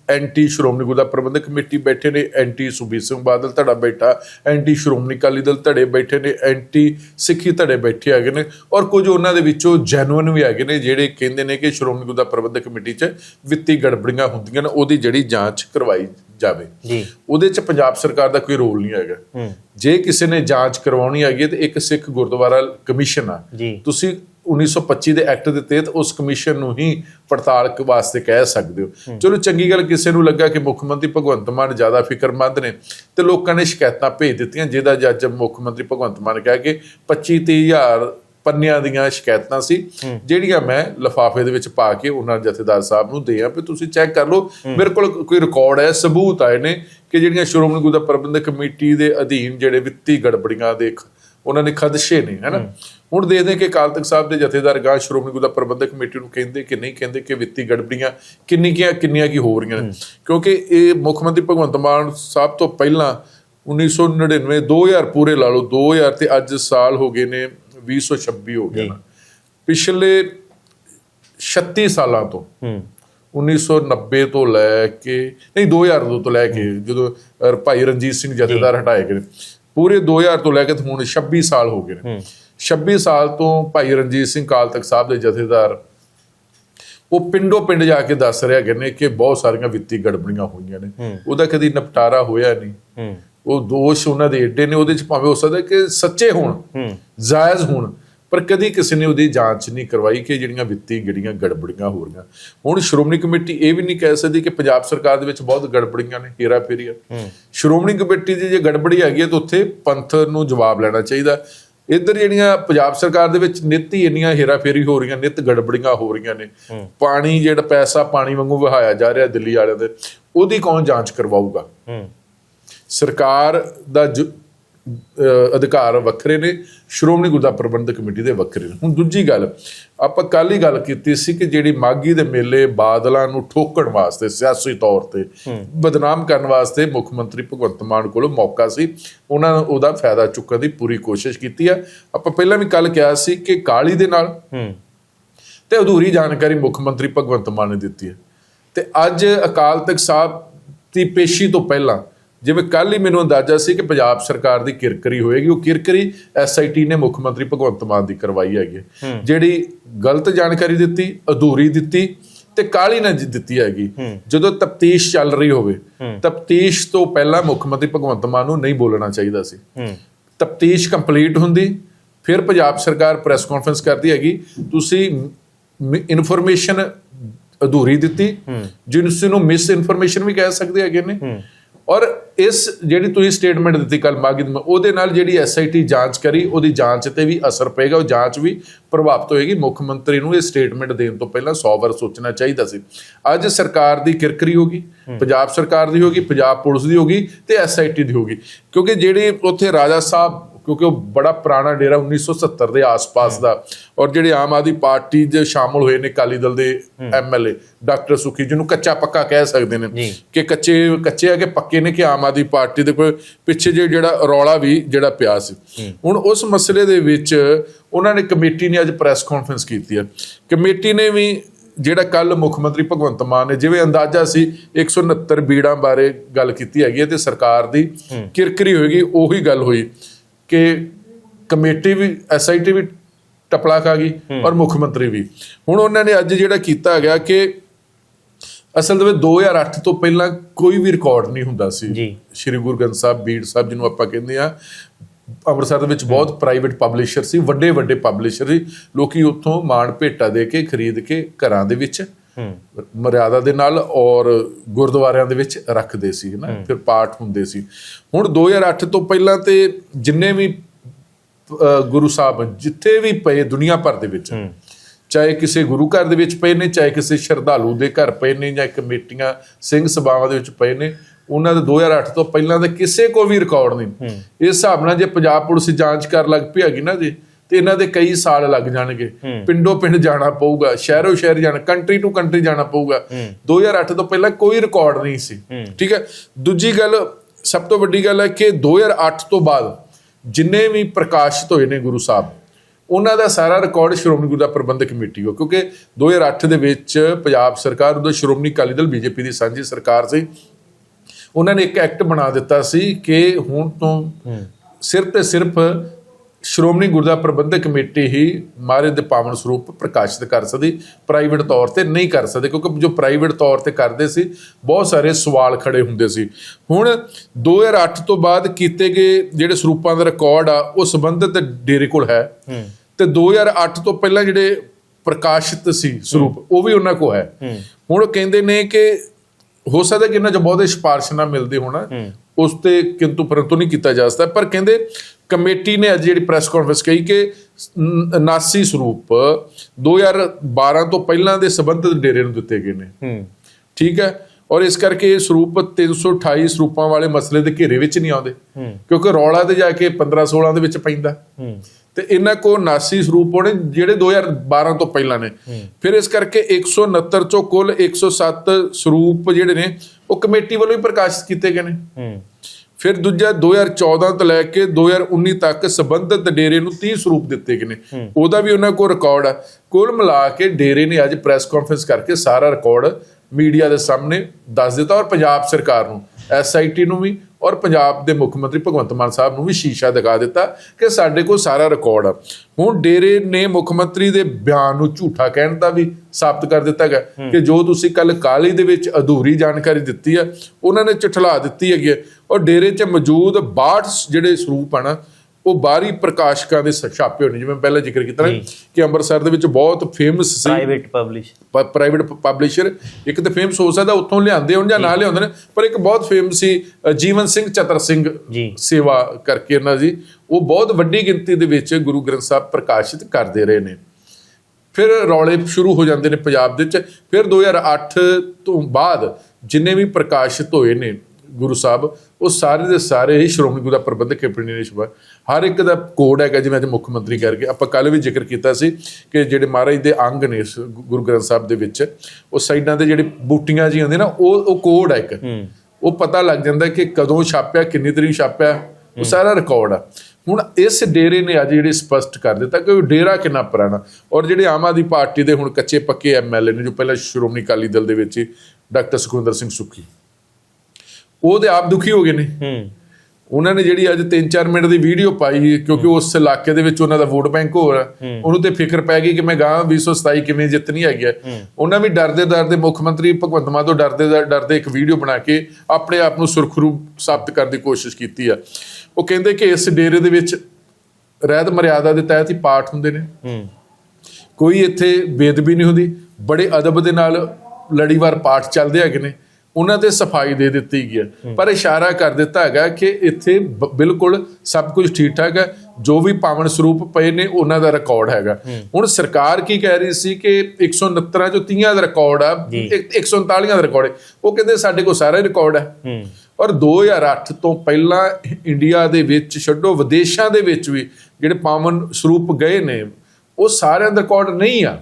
ਐਂਟੀ ਸ਼੍ਰੋਮਣੀ ਗੁਰਦੁਆਰਾ ਪ੍ਰਬੰਧਕ ਕਮੇਟੀ ਬੈਠੇ ਨੇ ਐਂਟੀ ਸੁਬੀਰ ਸਿੰਘ ਬਾਦਲ ਧੜਾ ਬੈਠਾ ਐਂਟੀ ਸ਼੍ਰੋਮਣੀ ਅਕਾਲੀ ਦਲ ਧੜੇ ਬੈਠੇ ਨੇ ਐਂਟੀ ਸਿੱਖੀ ਧੜੇ ਬੈਠੇ ਹੈਗੇ ਨੇ ਔਰ ਕੁਝ ਉਹਨਾਂ ਦੇ ਵਿੱਚੋਂ ਜੈਨੂਇਨ ਵੀ ਹੈਗੇ ਨੇ ਜਿਹੜੇ ਕਹਿੰਦੇ ਨੇ ਕਿ ਸ਼੍ਰੋਮਣੀ ਗੁਰਦੁਆਰਾ ਪ੍ਰਬੰਧਕ ਕਮੇਟੀ 'ਚ ਵਿੱਤੀ ਗੜਬੜੀਆਂ ਹੁੰਦੀਆਂ ਨੇ ਉਹਦੀ ਜਿਹੜੀ ਜਾਂਚ ਕਰਵਾਈ ਜਾਵੇ। ਜੀ। ਉਹਦੇ 'ਚ ਪੰਜਾਬ ਸਰਕਾਰ ਦਾ ਕੋਈ ਰੋਲ ਨਹੀਂ ਹੈਗਾ। ਜੇ ਕਿਸੇ ਨੇ ਜਾਂਚ ਕਰਵਾਉਣੀ ਹੈਗੀ ਤੇ ਇੱਕ ਸਿੱਖ ਗੁਰਦੁਆਰਾ ਕਮਿਸ਼ਨ ਆ। ਤੁਸੀਂ 1925 ਦੇ ਐਕਟ ਦੇ ਤਹਿਤ ਉਸ ਕਮਿਸ਼ਨ ਨੂੰ ਹੀ ਪੜਤਾਲ ਵਾਸਤੇ ਕਹਿ ਸਕਦੇ ਹੋ। ਚਲੋ ਚੰਗੀ ਗੱਲ ਕਿਸੇ ਨੂੰ ਲੱਗਾ ਕਿ ਮੁੱਖ ਮੰਤਰੀ ਭਗਵੰਤ ਮਾਨ ਜ਼ਿਆਦਾ ਫਿਕਰਮੰਦ ਨੇ ਤੇ ਲੋਕਾਂ ਨੇ ਸ਼ਿਕਾਇਤਾਂ ਭੇਜ ਦਿੱਤੀਆਂ ਜਿਹਦਾ ਜੱਜ ਮੁੱਖ ਮੰਤਰੀ ਭਗਵੰਤ ਮਾਨ ਕਹਿ ਕੇ 25 ਹਜ਼ਾਰ ਪੰਨਿਆਂ ਦੀਆਂ ਸ਼ਿਕਾਇਤਾਂ ਸੀ ਜਿਹੜੀਆਂ ਮੈਂ ਲਫਾਫੇ ਦੇ ਵਿੱਚ ਪਾ ਕੇ ਉਹਨਾਂ ਜਥੇਦਾਰ ਸਾਹਿਬ ਨੂੰ ਦੇ ਆ ਵੀ ਤੁਸੀਂ ਚੈੱਕ ਕਰ ਲਓ। ਮੇਰੇ ਕੋਲ ਕੋਈ ਰਿਕਾਰਡ ਹੈ ਸਬੂਤ ਆਏ ਨੇ ਕਿ ਜਿਹੜੀਆਂ ਸ਼੍ਰੋਮਣੀ ਗੁਰਦੁਆਰਾ ਪ੍ਰਬੰਧਕ ਕਮੇਟੀ ਦੇ ਅਧੀਨ ਜਿਹੜੇ ਵਿੱਤੀ ਗੜਬੜੀਆਂ ਦੇ ਉਹਨਾਂ ਨੇ ਖਦਸ਼ੇ ਨੇ ਹੈਨਾ ਹੁਣ ਦੇਖਦੇ ਕਿ ਅਕਾਲ ਤਖਤ ਸਾਹਿਬ ਦੇ ਜਥੇਦਾਰ ਗਾਂ ਸ਼੍ਰੋਮਣੀ ਗੁਰਦੁਆਰਾ ਪ੍ਰਬੰਧਕ ਕਮੇਟੀ ਨੂੰ ਕਹਿੰਦੇ ਕਿ ਨਹੀਂ ਕਹਿੰਦੇ ਕਿ ਵਿੱਤੀ ਗੜਬੜੀਆਂ ਕਿੰਨੀਆਂ ਕਿੰਨੀਆਂ ਕੀ ਹੋ ਰਹੀਆਂ ਨੇ। ਕਿਉਂਕਿ ਇਹ ਮੁੱਖ ਮੰਤਰੀ ਭਗਵੰਤ ਮਾਨ ਸਾਹਿਬ ਤੋਂ ਪਹਿਲਾਂ 1999 2000 ਪੂਰੇ ਲਾ ਲਓ 2000 ਤੇ ਅੱਜ ਸਾਲ ਹੋ ਗਏ ਨੇ 2026 ਹੋ ਗਏ ਨਾ। ਪਿਛਲੇ 36 ਸਾਲਾਂ ਤੋਂ ਹੂੰ। 1990 ਤੋਂ ਲੈ ਕੇ ਨਹੀਂ 2002 ਤੋਂ ਲੈ ਕੇ ਜਦੋਂ ਭਾਈ ਰਣਜੀਤ ਸਿੰਘ ਜਥੇਦਾਰ ਹਟਾਏ ਗਏ ਪੂਰੇ 2000 ਤੋਂ ਲੈ ਕੇ ਹੁਣ 26 ਸਾਲ ਹੋ ਗਏ ਨੇ। 26 ਸਾਲ ਤੋਂ ਭਾਈ ਰਣਜੀਤ ਸਿੰਘ ਕਾਲ ਤਖਤ ਸਾਹਿਬ ਦੇ ਜਥੇਦਾਰ ਉਹ ਪਿੰਡੋ ਪਿੰਡ ਜਾ ਕੇ ਦੱਸ ਰਿਹਾ ਹੈਗੇ ਨੇ ਕਿ ਬਹੁਤ ਸਾਰੀਆਂ ਵਿੱਤੀ ਗੜਬੜੀਆਂ ਹੋਈਆਂ ਨੇ। ਉਹਦਾ ਕਦੀ ਨਿਪਟਾਰਾ ਹੋਇਆ ਨਹੀਂ। ਉਹ ਦੋਸ਼ ਉਹਨਾਂ ਦੇ ਏਡੇ ਨੇ ਉਹਦੇ ਚ ਭਾਵੇਂ ਹੋ ਸਕਦਾ ਕਿ ਸੱਚੇ ਹੋਣ ਜਾਇਜ਼ ਹੋਣ ਪਰ ਕਦੀ ਕਿਸੇ ਨੇ ਉਹਦੀ ਜਾਂਚ ਨਹੀਂ ਕਰਵਾਈ ਕਿ ਜਿਹੜੀਆਂ ਵਿੱਤੀ ਜਿਹੜੀਆਂ ਗੜਬੜੀਆਂ ਹੋ ਰਹੀਆਂ। ਹੁਣ ਸ਼੍ਰੋਮਣੀ ਕਮੇਟੀ ਇਹ ਵੀ ਨਹੀਂ ਕਹਿ ਸਕਦੀ ਕਿ ਪੰਜਾਬ ਸਰਕਾਰ ਦੇ ਵਿੱਚ ਬਹੁਤ ਗੜਬੜੀਆਂ ਨੇ ਹੀਰਾ ਫੇਰੀਆ। ਸ਼੍ਰੋਮਣੀ ਕਮੇਟੀ ਦੀ ਜੇ ਗੜਬੜੀ ਹੈਗੀ ਹੈ ਤਾਂ ਉੱਥੇ ਪੰਥ ਨੂੰ ਜਵਾਬ ਲੈਣਾ ਚਾਹੀਦਾ। ਇੱਧਰ ਜਿਹੜੀਆਂ ਪੰਜਾਬ ਸਰਕਾਰ ਦੇ ਵਿੱਚ ਨਿੱਤ ਹੀ ਇੰਨੀਆਂ ਹੀਰਾ ਫੇਰੀ ਹੋ ਰਹੀਆਂ ਨਿੱਤ ਗੜਬੜੀਆਂ ਹੋ ਰਹੀਆਂ ਨੇ। ਪਾਣੀ ਜਿਹੜਾ ਪੈਸਾ ਪਾਣੀ ਵਾਂਗੂ ਵਹਾਇਆ ਜਾ ਰਿਹਾ ਦਿੱਲੀ ਵਾਲਿਆਂ ਦੇ ਉਹਦੀ ਕੌਣ ਜਾਂਚ ਕਰਵਾਊਗਾ? ਸਰਕਾਰ ਦਾ ਅਧਿਕਾਰ ਵੱਖਰੇ ਨੇ ਸ਼੍ਰੋਮਣੀ ਗੁਰਦੁਆਰਾ ਪ੍ਰਬੰਧਕ ਕਮੇਟੀ ਦੇ ਵੱਖਰੇ ਨੇ। ਹੁਣ ਦੂਜੀ ਗੱਲ ਆਪਾਂ ਕੱਲ ਹੀ ਗੱਲ ਕੀਤੀ ਸੀ ਕਿ ਜਿਹੜੀ ਮਾਗੀ ਦੇ ਮੇਲੇ ਬਾਦਲਾਂ ਨੂੰ ਠੋਕਣ ਵਾਸਤੇ ਸਿਆਸੀ ਤੌਰ ਤੇ ਬਦਨਾਮ ਕਰਨ ਵਾਸਤੇ ਮੁੱਖ ਮੰਤਰੀ ਭਗਵੰਤ ਮਾਨ ਕੋਲ ਮੌਕਾ ਸੀ ਉਹਨਾਂ ਨੇ ਉਹਦਾ ਫਾਇਦਾ ਚੁੱਕਣ ਦੀ ਪੂਰੀ ਕੋਸ਼ਿਸ਼ ਕੀਤੀ ਆ। ਆਪਾਂ ਪਹਿਲਾਂ ਵੀ ਕੱਲ ਕਿਹਾ ਸੀ ਕਿ ਕਾਲੀ ਦੇ ਨਾਲ ਤੇ ਅਧੂਰੀ ਜਾਣਕਾਰੀ ਮੁੱਖ ਮੰਤਰੀ ਭਗਵੰਤ ਮਾਨ ਨੇ ਦਿੱਤੀ ਹੈ। ਤੇ ਅੱਜ ਅਕਾਲ ਤਖਤ ਸਾਹਿਬ ਦੀ ਪੇਸ਼ੀ ਤੋਂ ਪਹਿਲਾਂ ਜਿਵੇਂ ਕੱਲ ਹੀ ਮੈਨੂੰ ਅੰਦਾਜ਼ਾ ਸੀ ਕਿ ਪੰਜਾਬ ਸਰਕਾਰ ਦੀ ਕਿਰਕਰੀ ਹੋਏਗੀ ਉਹ ਕਿਰਕਰੀ ਐਸਆਈਟੀ ਨੇ ਮੁੱਖ ਮੰਤਰੀ ਭਗਵੰਤ ਮਾਨ ਦੀ ਕਰਵਾਈ ਹੈਗੀ। ਜਿਹੜੀ ਗਲਤ ਜਾਣਕਾਰੀ ਦਿੱਤੀ ਅਧੂਰੀ ਦਿੱਤੀ ਤੇ ਕਾਲੀ ਨਾ ਦਿੱਤੀ ਹੈਗੀ। ਜਦੋਂ ਤਫਤੀਸ਼ ਚੱਲ ਰਹੀ ਹੋਵੇ ਤਫਤੀਸ਼ ਤੋਂ ਪਹਿਲਾਂ ਮੁੱਖ ਮੰਤਰੀ ਭਗਵੰਤ ਮਾਨ ਨੂੰ ਨਹੀਂ ਬੋਲਣਾ ਚਾਹੀਦਾ ਸੀ। ਹੂੰ। ਤਫਤੀਸ਼ ਕੰਪਲੀਟ ਹੁੰਦੀ ਫਿਰ ਪੰਜਾਬ ਸਰਕਾਰ ਪ੍ਰੈਸ ਕਾਨਫਰੰਸ ਕਰਦੀ ਹੈਗੀ ਤੁਸੀਂ ਇਨਫੋਰਮੇਸ਼ਨ ਅਧੂਰੀ ਦਿੱਤੀ ਜਿਸ ਨੂੰ ਮਿਸ ਇਨਫੋਰਮੇਸ਼ਨ ਵੀ ਕਹਿ ਸਕਦੇ ਹੈਗੇ ਨੇ। ਔਰ ਇਸ ਜਿਹੜੀ ਤੁਸੀਂ ਸਟੇਟਮੈਂਟ ਦਿੱਤੀ ਕੱਲ ਮਾਗੀ ਉਹਦੇ ਨਾਲ ਜਿਹੜੀ ਐਸਆਈਟੀ ਜਾਂਚ ਕਰੀ ਉਹਦੀ ਜਾਂਚ ਤੇ ਵੀ ਅਸਰ ਪਏਗਾ ਉਹ ਜਾਂਚ ਵੀ ਪ੍ਰਭਾਵਿਤ ਹੋਏਗੀ। ਮੁੱਖ ਮੰਤਰੀ ਨੂੰ ਇਹ ਸਟੇਟਮੈਂਟ ਦੇਣ ਤੋਂ ਪਹਿਲਾਂ 100 ਵਾਰ ਸੋਚਣਾ ਚਾਹੀਦਾ ਸੀ। ਅੱਜ ਸਰਕਾਰ ਦੀ ਕਿਰਕਰੀ ਹੋਗੀ ਪੰਜਾਬ ਸਰਕਾਰ ਦੀ ਹੋਗੀ ਪੰਜਾਬ ਪੁਲਿਸ ਦੀ ਹੋਗੀ ਤੇ ਐਸਆਈਟੀ ਦੀ ਹੋਗੀ ਕਿਉਂਕਿ ਜਿਹੜੇ ਉੱਥੇ ਰਾਜਾ ਸਾਹਿਬ ਕਿਉਂਕਿ ਉਹ ਬੜਾ ਪੁਰਾਣਾ ਡੇਰਾ 1970 ਦੇ ਆਸ-ਪਾਸ ਦਾ। ਔਰ ਜਿਹੜੇ ਆਮ ਆਦਮੀ ਪਾਰਟੀ ਦੇ ਸ਼ਾਮਲ ਹੋਏ ਨੇ ਕਾਲੀ ਦਲ ਦੇ ਐਮਐਲਏ ਡਾਕਟਰ ਸੁਖੀ ਜਿਹਨੂੰ ਕੱਚਾ ਪੱਕਾ ਕਹਿ ਸਕਦੇ ਨੇ। ਕਿ ਕੱਚੇ ਕੱਚੇ ਆ ਕਿ ਪੱਕੇ ਨੇ ਕਿ ਆਮ ਆਦਮੀ ਪਾਰਟੀ ਦੇ ਕੋਈ ਪਿੱਛੇ ਜਿਹੜਾ ਰੌਲਾ ਵੀ ਜਿਹੜਾ ਪਿਆ ਸੀ। ਹੁਣ ਉਸ ਮਸਲੇ ਦੇ ਵਿੱਚ ਉਹਨਾਂ ਨੇ ਕਮੇਟੀ ਨੇ ਅੱਜ ਪ੍ਰੈਸ ਕਾਨਫਰੰਸ ਕੀਤੀ ਹੈ। ਕਮੇਟੀ ਨੇ ਵੀ ਜਿਹੜਾ ਕੱਲ ਮੁੱਖ ਮੰਤਰੀ ਭਗਵੰਤ ਮਾਨ ਨੇ ਜਿਵੇਂ ਅੰਦਾਜ਼ਾ ਸੀ 169 ਬੀੜਾਂ ਬਾਰੇ ਗੱਲ ਕੀਤੀ ਹੈਗੀ ਤੇ ਸਰਕਾਰ ਦੀ ਕਿਰਕਰੀ ਹੋਏਗੀ ਉਹੀ ਗੱਲ ਹੋਈ। ਕਿ ਕਮੇਟੀ ਵੀ ਐਸਆਈਟੀ ਵੀ ਟਪਲਾ ਖਾ ਗਈ ਔਰ ਮੁੱਖ ਮੰਤਰੀ ਵੀ। ਹੁਣ ਉਹਨਾਂ ਨੇ ਅੱਜ ਜਿਹੜਾ ਕੀਤਾ ਗਿਆ ਕਿ ਅਸਲ ਦੇ ਵਿੱਚ 2008 ਤੋਂ ਪਹਿਲਾਂ ਕੋਈ ਵੀ ਰਿਕਾਰਡ ਨਹੀਂ ਹੁੰਦਾ ਸੀ। ਜੀ। ਸ਼੍ਰੀ ਗੁਰੂ ਗ੍ਰੰਥ ਸਾਹਿਬ ਬੀੜ ਸਾਹਿਬ ਜਿਹਨੂੰ ਆਪਾਂ ਕਹਿੰਦੇ ਆ ਅੰਮ੍ਰਿਤਸਰ ਦੇ ਵਿੱਚ ਬਹੁਤ ਪ੍ਰਾਈਵੇਟ ਪਬਲਿਸ਼ਰ ਸੀ ਵੱਡੇ ਵੱਡੇ ਪਬਲਿਸ਼ਰ ਸੀ। ਲੋਕੀ ਉੱਥੋਂ ਮਾਣ ਭੇਟਾ ਦੇ ਕੇ ਖਰੀਦ ਕੇ ਘਰਾਂ ਦੇ ਵਿੱਚ ਮਰਿਆਦਾ ਦੇ ਨਾਲ ਔਰ ਗੁਰਦੁਆਰਿਆਂ ਦੇ ਵਿੱਚ ਰੱਖਦੇ ਸੀ ਨਾ ਫਿਰ ਪਾਠ ਹੁੰਦੇ ਸੀ। ਹੁਣ 2008 ਤੋਂ ਪਹਿਲਾਂ ਤੇ ਜਿੰਨੇ ਵੀ ਗੁਰੂ ਸਾਹਿਬ ਜਿੱਥੇ ਵੀ ਪਏ ਦੁਨੀਆ ਭਰ ਦੇ ਵਿੱਚ ਚਾਹੇ ਕਿਸੇ ਗੁਰੂ ਘਰ ਦੇ ਵਿੱਚ ਪਏ ਨੇ ਚਾਹੇ ਕਿਸੇ ਸ਼ਰਧਾਲੂ ਦੇ ਘਰ ਪਏ ਨੇ ਜਾਂ ਕਮੇਟੀਆਂ ਸਿੰਘ ਸਭਾਵਾਂ ਦੇ ਵਿੱਚ ਪਏ ਨੇ ਉਹਨਾਂ ਦੇ 2008 ਤੋਂ ਪਹਿਲਾਂ ਦੇ ਕਿਸੇ ਕੋ ਵੀ ਰਿਕਾਰਡ ਨਹੀਂ। ਇਸ ਹਿਸਾਬ ਨਾਲ ਜੇ ਪੰਜਾਬ ਪੁਲਿਸ ਜਾਂਚ ਕਰ ਲੱਗ ਪਈ ਹੈਗੀ ਨਾ ਜੀ ਤੇ ਇਹਨਾਂ ਦੇ ਕਈ ਸਾਲ ਲੱਗ ਜਾਣਗੇ। ਪਿੰਡੋਂ ਪਿੰਡ ਜਾਣਾ ਪਊਗਾ ਸ਼ਹਿਰੋਂ ਸ਼ਹਿਰ ਜਾਣਾ ਕੰਟਰੀ ਟੂ ਕੰਟਰੀ ਜਾਣਾ ਪਊਗਾ। 2008 ਤੋਂ ਪਹਿਲਾਂ ਕੋਈ ਰਿਕਾਰਡ ਨਹੀਂ ਸੀ। ਠੀਕ ਹੈ? ਦੂਜੀ ਗੱਲ ਸਭ ਤੋਂ ਵੱਡੀ ਗੱਲ ਹੈ ਕਿ 2008 ਤੋਂ ਬਾਅਦ ਜਿੰਨੇ ਵੀ ਪ੍ਰਕਾਸ਼ਿਤ ਹੋਏ ਨੇ ਗੁਰੂ ਸਾਹਿਬ ਉਹਨਾਂ ਦਾ ਸਾਰਾ ਰਿਕਾਰਡ ਸ਼੍ਰੋਮਣੀ ਗੁਰਦੁਆਰਾ ਪ੍ਰਬੰਧਕ ਕਮੇਟੀ ਕੋ ਕਿਉਂਕਿ 2008 ਦੇ ਵਿੱਚ ਪੰਜਾਬ ਸਰਕਾਰ ਉਦੋਂ ਸ਼੍ਰੋਮਣੀ ਅਕਾਲੀ ਦਲ ਬੀਜੇਪੀ ਦੀ ਸਾਂਝੀ ਸਰਕਾਰ ਸੀ। ਉਹਨਾਂ ਨੇ ਇੱਕ ਐਕਟ ਬਣਾ ਦਿੱਤਾ ਸੀ ਕਿ ਹੁਣ ਤੋਂ ਸਿਰਫ ਤੇ ਸਿਰਫ ਸ਼੍ਰੋਮਣੀ ਗੁਰਦੁਆਰਾ ਪ੍ਰਬੰਧਕ ਕਮੇਟੀ ਹੀ ਮਾਰੇ ਦੇ ਪਾਵਨ ਸਰੂਪ ਪ੍ਰਕਾਸ਼ਿਤ ਕਰ ਸਕਦੀ ਪ੍ਰਾਈਵੇਟ ਤੌਰ ਤੇ ਨਹੀਂ ਕਰ ਸਕਦੇ ਕਿਉਂਕਿ ਜੋ ਪ੍ਰਾਈਵੇਟ ਤੌਰ ਤੇ ਕਰਦੇ ਸੀ ਬਹੁਤ ਸਾਰੇ ਸਵਾਲ ਖੜੇ ਹੁੰਦੇ ਸੀ। ਹੁਣ 2008 ਤੋਂ ਬਾਅਦ ਕੀਤੇ ਗਏ ਜਿਹੜੇ ਸਰੂਪਾਂ ਦਾ ਰਿਕਾਰਡ ਆ ਉਹ ਸੰਬੰਧਿਤ ਡੇਰੇ ਕੋਲ ਹੈ। ਤੇ 2008 ਤੋਂ ਪਹਿਲਾਂ ਜਿਹੜੇ ਪ੍ਰਕਾਸ਼ਿਤ ਸੀ ਸਰੂਪ ਉਹ ਵੀ ਉਹਨਾਂ ਕੋ ਹੈ। ਹੁਣ ਕਹਿੰਦੇ ਨੇ ਕਿ ਹੋ ਸਕਦਾ ਕਿ ਇਹਨਾਂ ਚ ਬਹੁਤੇ ਸਿਫਾਰਿਸ਼ ਨਾ ਮਿਲਦੇ ਹੋਣ। ਉਸ ਤੇ ਕਿੰਤੂ ਪਰੰਤੂ ਨਹੀਂ ਕੀਤਾ ਜਾ ਸਕਦਾ। ਪਰ ਕਹਿੰਦੇ ਕਮੇਟੀ ਨੇ ਅੱਜ ਜਿਹੜੀ ਪ੍ਰੈਸ ਕਾਨਫਰੰਸ ਕਹੀ ਕਿ 79 ਸਰੂਪ 2012 ਤੋਂ ਪਹਿਲਾਂ ਦੇ ਸੰਬੰਧਿਤ ਡੇਰੇ ਨੂੰ ਦਿੱਤੇ ਗਏ ਨੇ। ਹੂੰ। ਠੀਕ ਹੈ? ਔਰ ਇਸ ਕਰਕੇ ਇਹ ਸਰੂਪ 328 ਸਰੂਪਾਂ ਵਾਲੇ ਮਸਲੇ ਦੇ ਘੇਰੇ ਵਿੱਚ ਨਹੀਂ ਆਉਂਦੇ। ਕਿਉਂਕਿ ਰੌਲਾ ਤੇ ਜਾ ਕੇ 15 16 ਦੇ ਵਿੱਚ ਪੈਂਦਾ। ਤੇ ਇਹਨਾਂ ਕੋ 79 ਸਰੂਪ ਹੋਣੇ ਜਿਹੜੇ 2012 ਤੋਂ ਪਹਿਲਾਂ ਨੇ। ਫਿਰ ਇਸ ਕਰਕੇ 169 ਚੋਂ ਕੁੱਲ 107 ਸਰੂਪ ਜਿਹੜੇ ਨੇ ਉਹ ਕਮੇਟੀ ਵੱਲੋਂ ਹੀ ਪ੍ਰਕਾਸ਼ਿਤ ਕੀਤੇ ਗਏ ਨੇ। ਫਿਰ ਦੂਜਾ 2014 ਤੋਂ ਲੈ ਕੇ 2019 ਤੱਕ ਸੰਬੰਧਿਤ ਡੇਰੇ ਨੂੰ 30 ਸਰੂਪ ਦਿੱਤੇ ਗਏ ਨੇ। ਉਹਦਾ ਵੀ ਉਹਨਾਂ ਕੋਲ ਰਿਕਾਰਡ ਆ। ਕੁੱਲ ਮਿਲਾ ਕੇ ਡੇਰੇ ਨੇ ਅੱਜ ਪ੍ਰੈਸ ਕਾਨਫਰੰਸ ਕਰਕੇ ਸਾਰਾ ਰਿਕਾਰਡ ਮੀਡੀਆ ਦੇ ਸਾਹਮਣੇ ਦੱਸ ਦਿੱਤਾ ਔਰ ਪੰਜਾਬ ਸਰਕਾਰ ਨੂੰ ਐਸਆਈਟੀ ਨੂੰ ਵੀ ਔਰ ਪੰਜਾਬ ਦੇ ਮੁੱਖ ਮੰਤਰੀ ਭਗਵੰਤ ਮਾਨ ਸਾਹਿਬ ਨੂੰ ਵੀ ਸ਼ੀਸ਼ਾ ਦਿਖਾ ਦਿੱਤਾ ਕਿ ਸਾਡੇ ਕੋਲ ਸਾਰਾ ਰਿਕਾਰਡ ਆ। ਹੁਣ ਡੇਰੇ ਨੇ ਮੁੱਖ ਮੰਤਰੀ ਦੇ ਬਿਆਨ ਨੂੰ ਝੂਠਾ ਕਹਿਣ ਦਾ ਵੀ ਸਾਬਤ ਕਰ ਦਿੱਤਾ ਗਿਆ ਕਿ ਜੋ ਤੁਸੀਂ ਕੱਲ ਕਾਲੀ ਦੇ ਵਿੱਚ ਅਧੂਰੀ ਜਾਣਕਾਰੀ ਦਿੱਤੀ ਆ ਉਹਨਾਂ ਨੇ ਚਠਲਾ ਦਿੱਤੀ ਹੈਗੀ ਹੈ ਔਰ ਡੇਰੇ 'ਚ ਮੌਜੂਦ 62 ਜਿਹੜੇ ਸਰੂਪ ਆ ਨਾ ਉਹ ਬਾਹਰੀ ਪ੍ਰਕਾਸ਼ਕਾਂ ਦੇ ਛਾਪੇ ਹੋਣੇ ਜਿਵੇਂ ਪਹਿਲਾਂ ਜ਼ਿਕਰ ਕੀਤਾ ਨਾ ਕਿ ਅੰਮ੍ਰਿਤਸਰ ਦੇ ਵਿੱਚ ਬਹੁਤ ਫੇਮਸ ਸੀ। ਪ੍ਰਾਈਵੇਟ ਪਬਲਿਸ਼ ਪ੍ਰਾਈਵੇਟ ਪਬਲਿਸ਼ਰ ਇੱਕ ਤਾਂ ਫੇਮਸ ਹੋ ਸਕਦਾ ਉੱਥੋਂ ਲਿਆਂਦੇ ਹੋਣ ਜਾਂ ਨਾ ਲਿਆਉਂਦੇ ਨੇ ਪਰ ਇੱਕ ਬਹੁਤ ਫੇਮਸ ਸੀ ਜੀਵਨ ਸਿੰਘ ਚਤਰ ਸਿੰਘ। ਸੇਵਾ ਕਰਕੇ ਇਹਨਾਂ ਦੀ। ਉਹ ਬਹੁਤ ਵੱਡੀ ਗਿਣਤੀ ਦੇ ਵਿੱਚ ਗੁਰੂ ਗ੍ਰੰਥ ਸਾਹਿਬ ਪ੍ਰਕਾਸ਼ਿਤ ਕਰਦੇ ਰਹੇ ਨੇ। ਫਿਰ ਰੌਲੇ ਸ਼ੁਰੂ ਹੋ ਜਾਂਦੇ ਨੇ ਪੰਜਾਬ ਦੇ ਵਿੱਚ। ਫਿਰ 2008 ਤੋਂ ਬਾਅਦ ਜਿੰਨੇ ਵੀ ਪ੍ਰਕਾਸ਼ਿਤ ਹੋਏ ਨੇ ਗੁਰੂ ਸਾਹਿਬ ਉਹ ਸਾਰੇ ਦੇ ਸਾਰੇ ਹੀ ਸ਼੍ਰੋਮਣੀ ਗੁਰਦੁਆਰਾ ਪ੍ਰਬੰਧਕ ਕਮੇਟੀ ਨੇ ਨਿਸ਼ਬਾ ਹਰ ਇੱਕ ਦਾ ਕੋਡ ਹੈਗਾ ਜਿਵੇਂ ਅੱਜ ਮੁੱਖ ਮੰਤਰੀ ਕਰਕੇ ਆਪਾਂ ਕੱਲ ਵੀ ਜ਼ਿਕਰ ਕੀਤਾ ਸੀ ਕਿ ਜਿਹੜੇ ਮਹਾਰਾਜ ਦੇ ਅੰਗ ਨੇ ਗੁਰੂ ਗ੍ਰੰਥ ਸਾਹਿਬ ਦੇ ਵਿੱਚ ਉਹ ਸਾਈਡਾਂ ਤੇ ਜਿਹੜੇ ਬੂਟੀਆਂ ਜੀ ਹੁੰਦੀਆਂ ਨਾ ਉਹ ਉਹ ਕੋਡ ਹੈ ਇੱਕ। ਉਹ ਪਤਾ ਲੱਗ ਜਾਂਦਾ ਕਿ ਕਦੋਂ ਛਾਪਿਆ ਕਿੰਨੀ ਤਰੀਕ ਛਾਪਿਆ ਉਹ ਸਾਰਾ ਰਿਕਾਰਡ ਆ। ਹੁਣ ਇਸ ਡੇਰੇ ਨੇ ਅੱਜ ਜਿਹੜੇ ਸਪਸ਼ਟ ਕਰ ਦਿੱਤਾ ਕਿ ਉਹ ਡੇਰਾ ਕਿੰਨਾ ਪੁਰਾਣਾ। ਔਰ ਜਿਹੜੇ ਆਮ ਆਦਮੀ ਪਾਰਟੀ ਦੇ ਹੁਣ ਕੱਚੇ ਪੱਕੇ ਐਮਐਲਏ ਨੇ ਜੋ ਪਹਿਲਾਂ ਸ਼੍ਰੋਮਣੀ ਅਕਾਲੀ ਦਲ ਦੇ ਵਿੱਚ ਡਾਕਟਰ ਸੁਖਵਿੰਦਰ ਸਿੰਘ ਸੁੱਖੀ ਉਹ ਤੇ ਆਪ ਦੁਖੀ ਹੋ ਗਏ ਨੇ। ਹੂੰ। ਉਹਨਾਂ ਨੇ ਜਿਹੜੀ ਅੱਜ 3-4 ਮਿੰਟ ਦੀ ਵੀਡੀਓ ਪਾਈ ਕਿਉਂਕਿ ਉਸ ਇਲਾਕੇ ਦੇ ਵਿੱਚ ਉਹਨਾਂ ਦਾ ਵੋਟ ਬੈਂਕ ਹੋਰ ਆ ਉਹਨੂੰ ਤੇ ਫਿਕਰ ਪੈ ਗਈ ਕਿ ਮੈਂ ਗਾਂ 2027 ਕਿਵੇਂ ਜਿੱਤਣੀ ਹੈਗੀ ਆ। ਉਹਨਾਂ ਵੀ ਡਰਦੇ ਡਰਦੇ ਮੁੱਖ ਮੰਤਰੀ ਭਗਵੰਤ ਮਾਨ ਤੋਂ ਡਰਦੇ ਡਰਦੇ ਇੱਕ ਵੀਡੀਓ ਬਣਾ ਕੇ ਆਪਣੇ ਆਪ ਨੂੰ ਸੁਰਖਰੂ ਸਾਬਤ ਕਰਨ ਦੀ ਕੋਸ਼ਿਸ਼ ਕੀਤੀ ਆ। ਉਹ ਕਹਿੰਦੇ ਕਿ ਇਸ ਡੇਰੇ ਦੇ ਵਿੱਚ ਰਹਿਤ ਮਰਿਆਦਾ ਦੇ ਤਹਿਤ ਹੀ ਪਾਠ ਹੁੰਦੇ ਨੇ। ਹੂੰ। ਕੋਈ ਇੱਥੇ ਬੇਦਬੀ ਨਹੀਂ ਹੁੰਦੀ। ਬੜੇ ਅਦਬ ਦੇ ਨਾਲ ਲੜੀਵਾਰ ਪਾਠ ਚੱਲਦੇ ਹੈਗੇ ਨੇ। ਉਹਨਾਂ ਤੇ ਸਫ਼ਾਈ ਦੇ ਦਿੱਤੀ ਗਈ ਹੈ। ਪਰ ਇਸ਼ਾਰਾ ਕਰ ਦਿੱਤਾ ਹੈਗਾ ਕਿ ਇੱਥੇ ਬਿਲਕੁਲ ਸਭ ਕੁਝ ਠੀਕ ਠਾਕ ਹੈ। ਜੋ ਵੀ ਪਾਵਨ ਸਰੂਪ ਪਏ ਨੇ ਉਹਨਾਂ ਦਾ ਰਿਕਾਰਡ ਹੈਗਾ। ਹੁਣ ਸਰਕਾਰ ਕੀ ਕਹਿ ਰਹੀ ਸੀ ਕਿ 169 ਚੋਂ 30 ਦਾ ਰਿਕਾਰਡ ਆ ਇੱਕ- 139 ਦਾ ਰਿਕਾਰਡ ਉਹ ਕਹਿੰਦੇ ਸਾਡੇ ਕੋਲ ਸਾਰਾ ਰਿਕਾਰਡ ਹੈ। ਔਰ 2008 ਤੋਂ ਪਹਿਲਾਂ ਇੰਡੀਆ ਦੇ ਵਿੱਚ ਛੱਡੋ ਵਿਦੇਸ਼ਾਂ ਦੇ ਵਿੱਚ ਵੀ ਜਿਹੜੇ ਪਾਵਨ ਸਰੂਪ ਗਏ ਨੇ ਉਹ ਸਾਰਿਆਂ ਦਾ ਰਿਕਾਰਡ ਨਹੀਂ ਆ।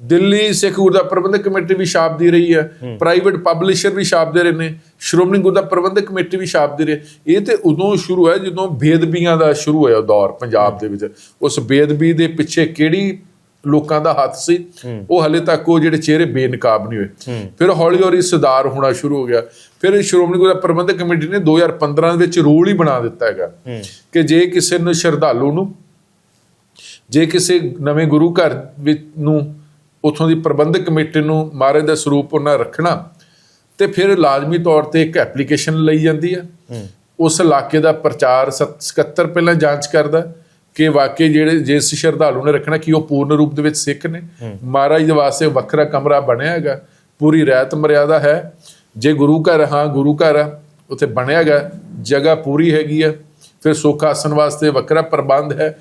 ਦਿੱਲੀ ਸਿੱਖ ਗੁਰਦੁਆਰਾ ਪ੍ਰਬੰਧਕ ਕਮੇਟੀ ਵੀ ਛਾਪਦੀ ਰਹੀ ਹੈ ਪ੍ਰਾਈਵੇਟ ਪਬਲਿਸ਼ਰ ਵੀ ਛਾਪਦੇ ਰਹੇ ਨੇ ਸ਼੍ਰੋਮਣੀ ਗੁਰਦੁਆਰਾ ਪ੍ਰਬੰਧਕ ਕਮੇਟੀ ਵੀ ਛਾਪਦੀ ਰਹੀ ਹੈ। ਇਹ ਤੇ ਉਦੋਂ ਸ਼ੁਰੂ ਹੋਇਆ ਜਦੋਂ ਬੇਦਬੀਆਂ ਦਾ ਸ਼ੁਰੂ ਹੋਇਆ ਦੌਰ ਪੰਜਾਬ ਦੇ ਵਿੱਚ। ਉਸ ਬੇਦਬੀ ਦੇ ਪਿੱਛੇ ਕਿਹੜੀ ਲੋਕਾਂ ਦਾ ਹੱਥ ਸੀ? ਉਹ ਹਲੇ ਤੱਕ ਉਹ ਜਿਹੜੇ ਚਿਹਰੇ ਬੇਨਕਾਬ ਨਹੀਂ ਹੋਏ। ਫਿਰ ਹੌਲੀ ਹੌਲੀ ਸੁਧਾਰ ਹੋਣਾ ਸ਼ੁਰੂ ਹੋ ਗਿਆ। ਫਿਰ ਸ਼੍ਰੋਮਣੀ ਗੁਰਦੁਆਰਾ ਪ੍ਰਬੰਧਕ ਕਮੇਟੀ ਨੇ 2015 ਦੇ ਵਿੱਚ ਰੂਲ ਹੀ ਬਣਾ ਦਿੱਤਾ ਹੈਗਾ। ਕਿ ਜੇ ਕਿਸੇ ਨੂੰ ਸ਼ਰਧਾਲੂ ਨੂੰ ਜੇ ਕਿਸੇ ਨਵੇਂ ਗੁਰੂ ਘਰ ਵਿੱਚ ਨੂੰ ਉਥੋਂ ਦੀ ਪ੍ਰਬੰਧਕ ਕਮੇਟੀ ਨੂੰ ਮਹਾਰਾਜ ਦਾ ਸਰੂਪ ਉਹਨਾਂ ਰੱਖਣਾ ਤੇ ਫਿਰ ਲਾਜ਼ਮੀ ਤੌਰ ਤੇ ਇੱਕ ਐਪਲੀਕੇਸ਼ਨ ਲਈ ਜਾਂਦੀ ਹੈ। ਉਸ ਇਲਾਕੇ ਦਾ ਪ੍ਰਚਾਰ ਸਕੱਤਰ ਪਹਿਲਾਂ ਜਾਂਚ ਕਰਦਾ ਕਿ ਵਾਕਈ ਜਿਹੜੇ ਜਿਸ ਸ਼ਰਧਾਲੂ ਨੇ ਰੱਖਣਾ ਕਿ ਉਹ ਪੂਰਨ ਰੂਪ ਦੇ ਵਿੱਚ ਸਿੱਖ ਨੇ। ਮਹਾਰਾਜ ਦੇ ਵਾਸਤੇ ਵੱਖਰਾ ਕਮਰਾ ਬਣਿਆ ਹੈਗਾ। ਪੂਰੀ ਰਹਿਤ ਮਰਿਆਦਾ ਹੈ। ਜੇ ਗੁਰੂ ਘਰ ਹਾਂ ਗੁਰੂ ਘਰ ਆ ਉੱਥੇ ਬਣਿਆ ਹੈਗਾ। ਜਗ੍ਹਾ ਪੂਰੀ ਹੈਗੀ ਆ। ਫਿਰ ਸੁੱਖ ਆਸਣ ਵਾਸਤੇ ਵੱਖਰਾ ਪ੍ਰਬੰਧ ਹੈ।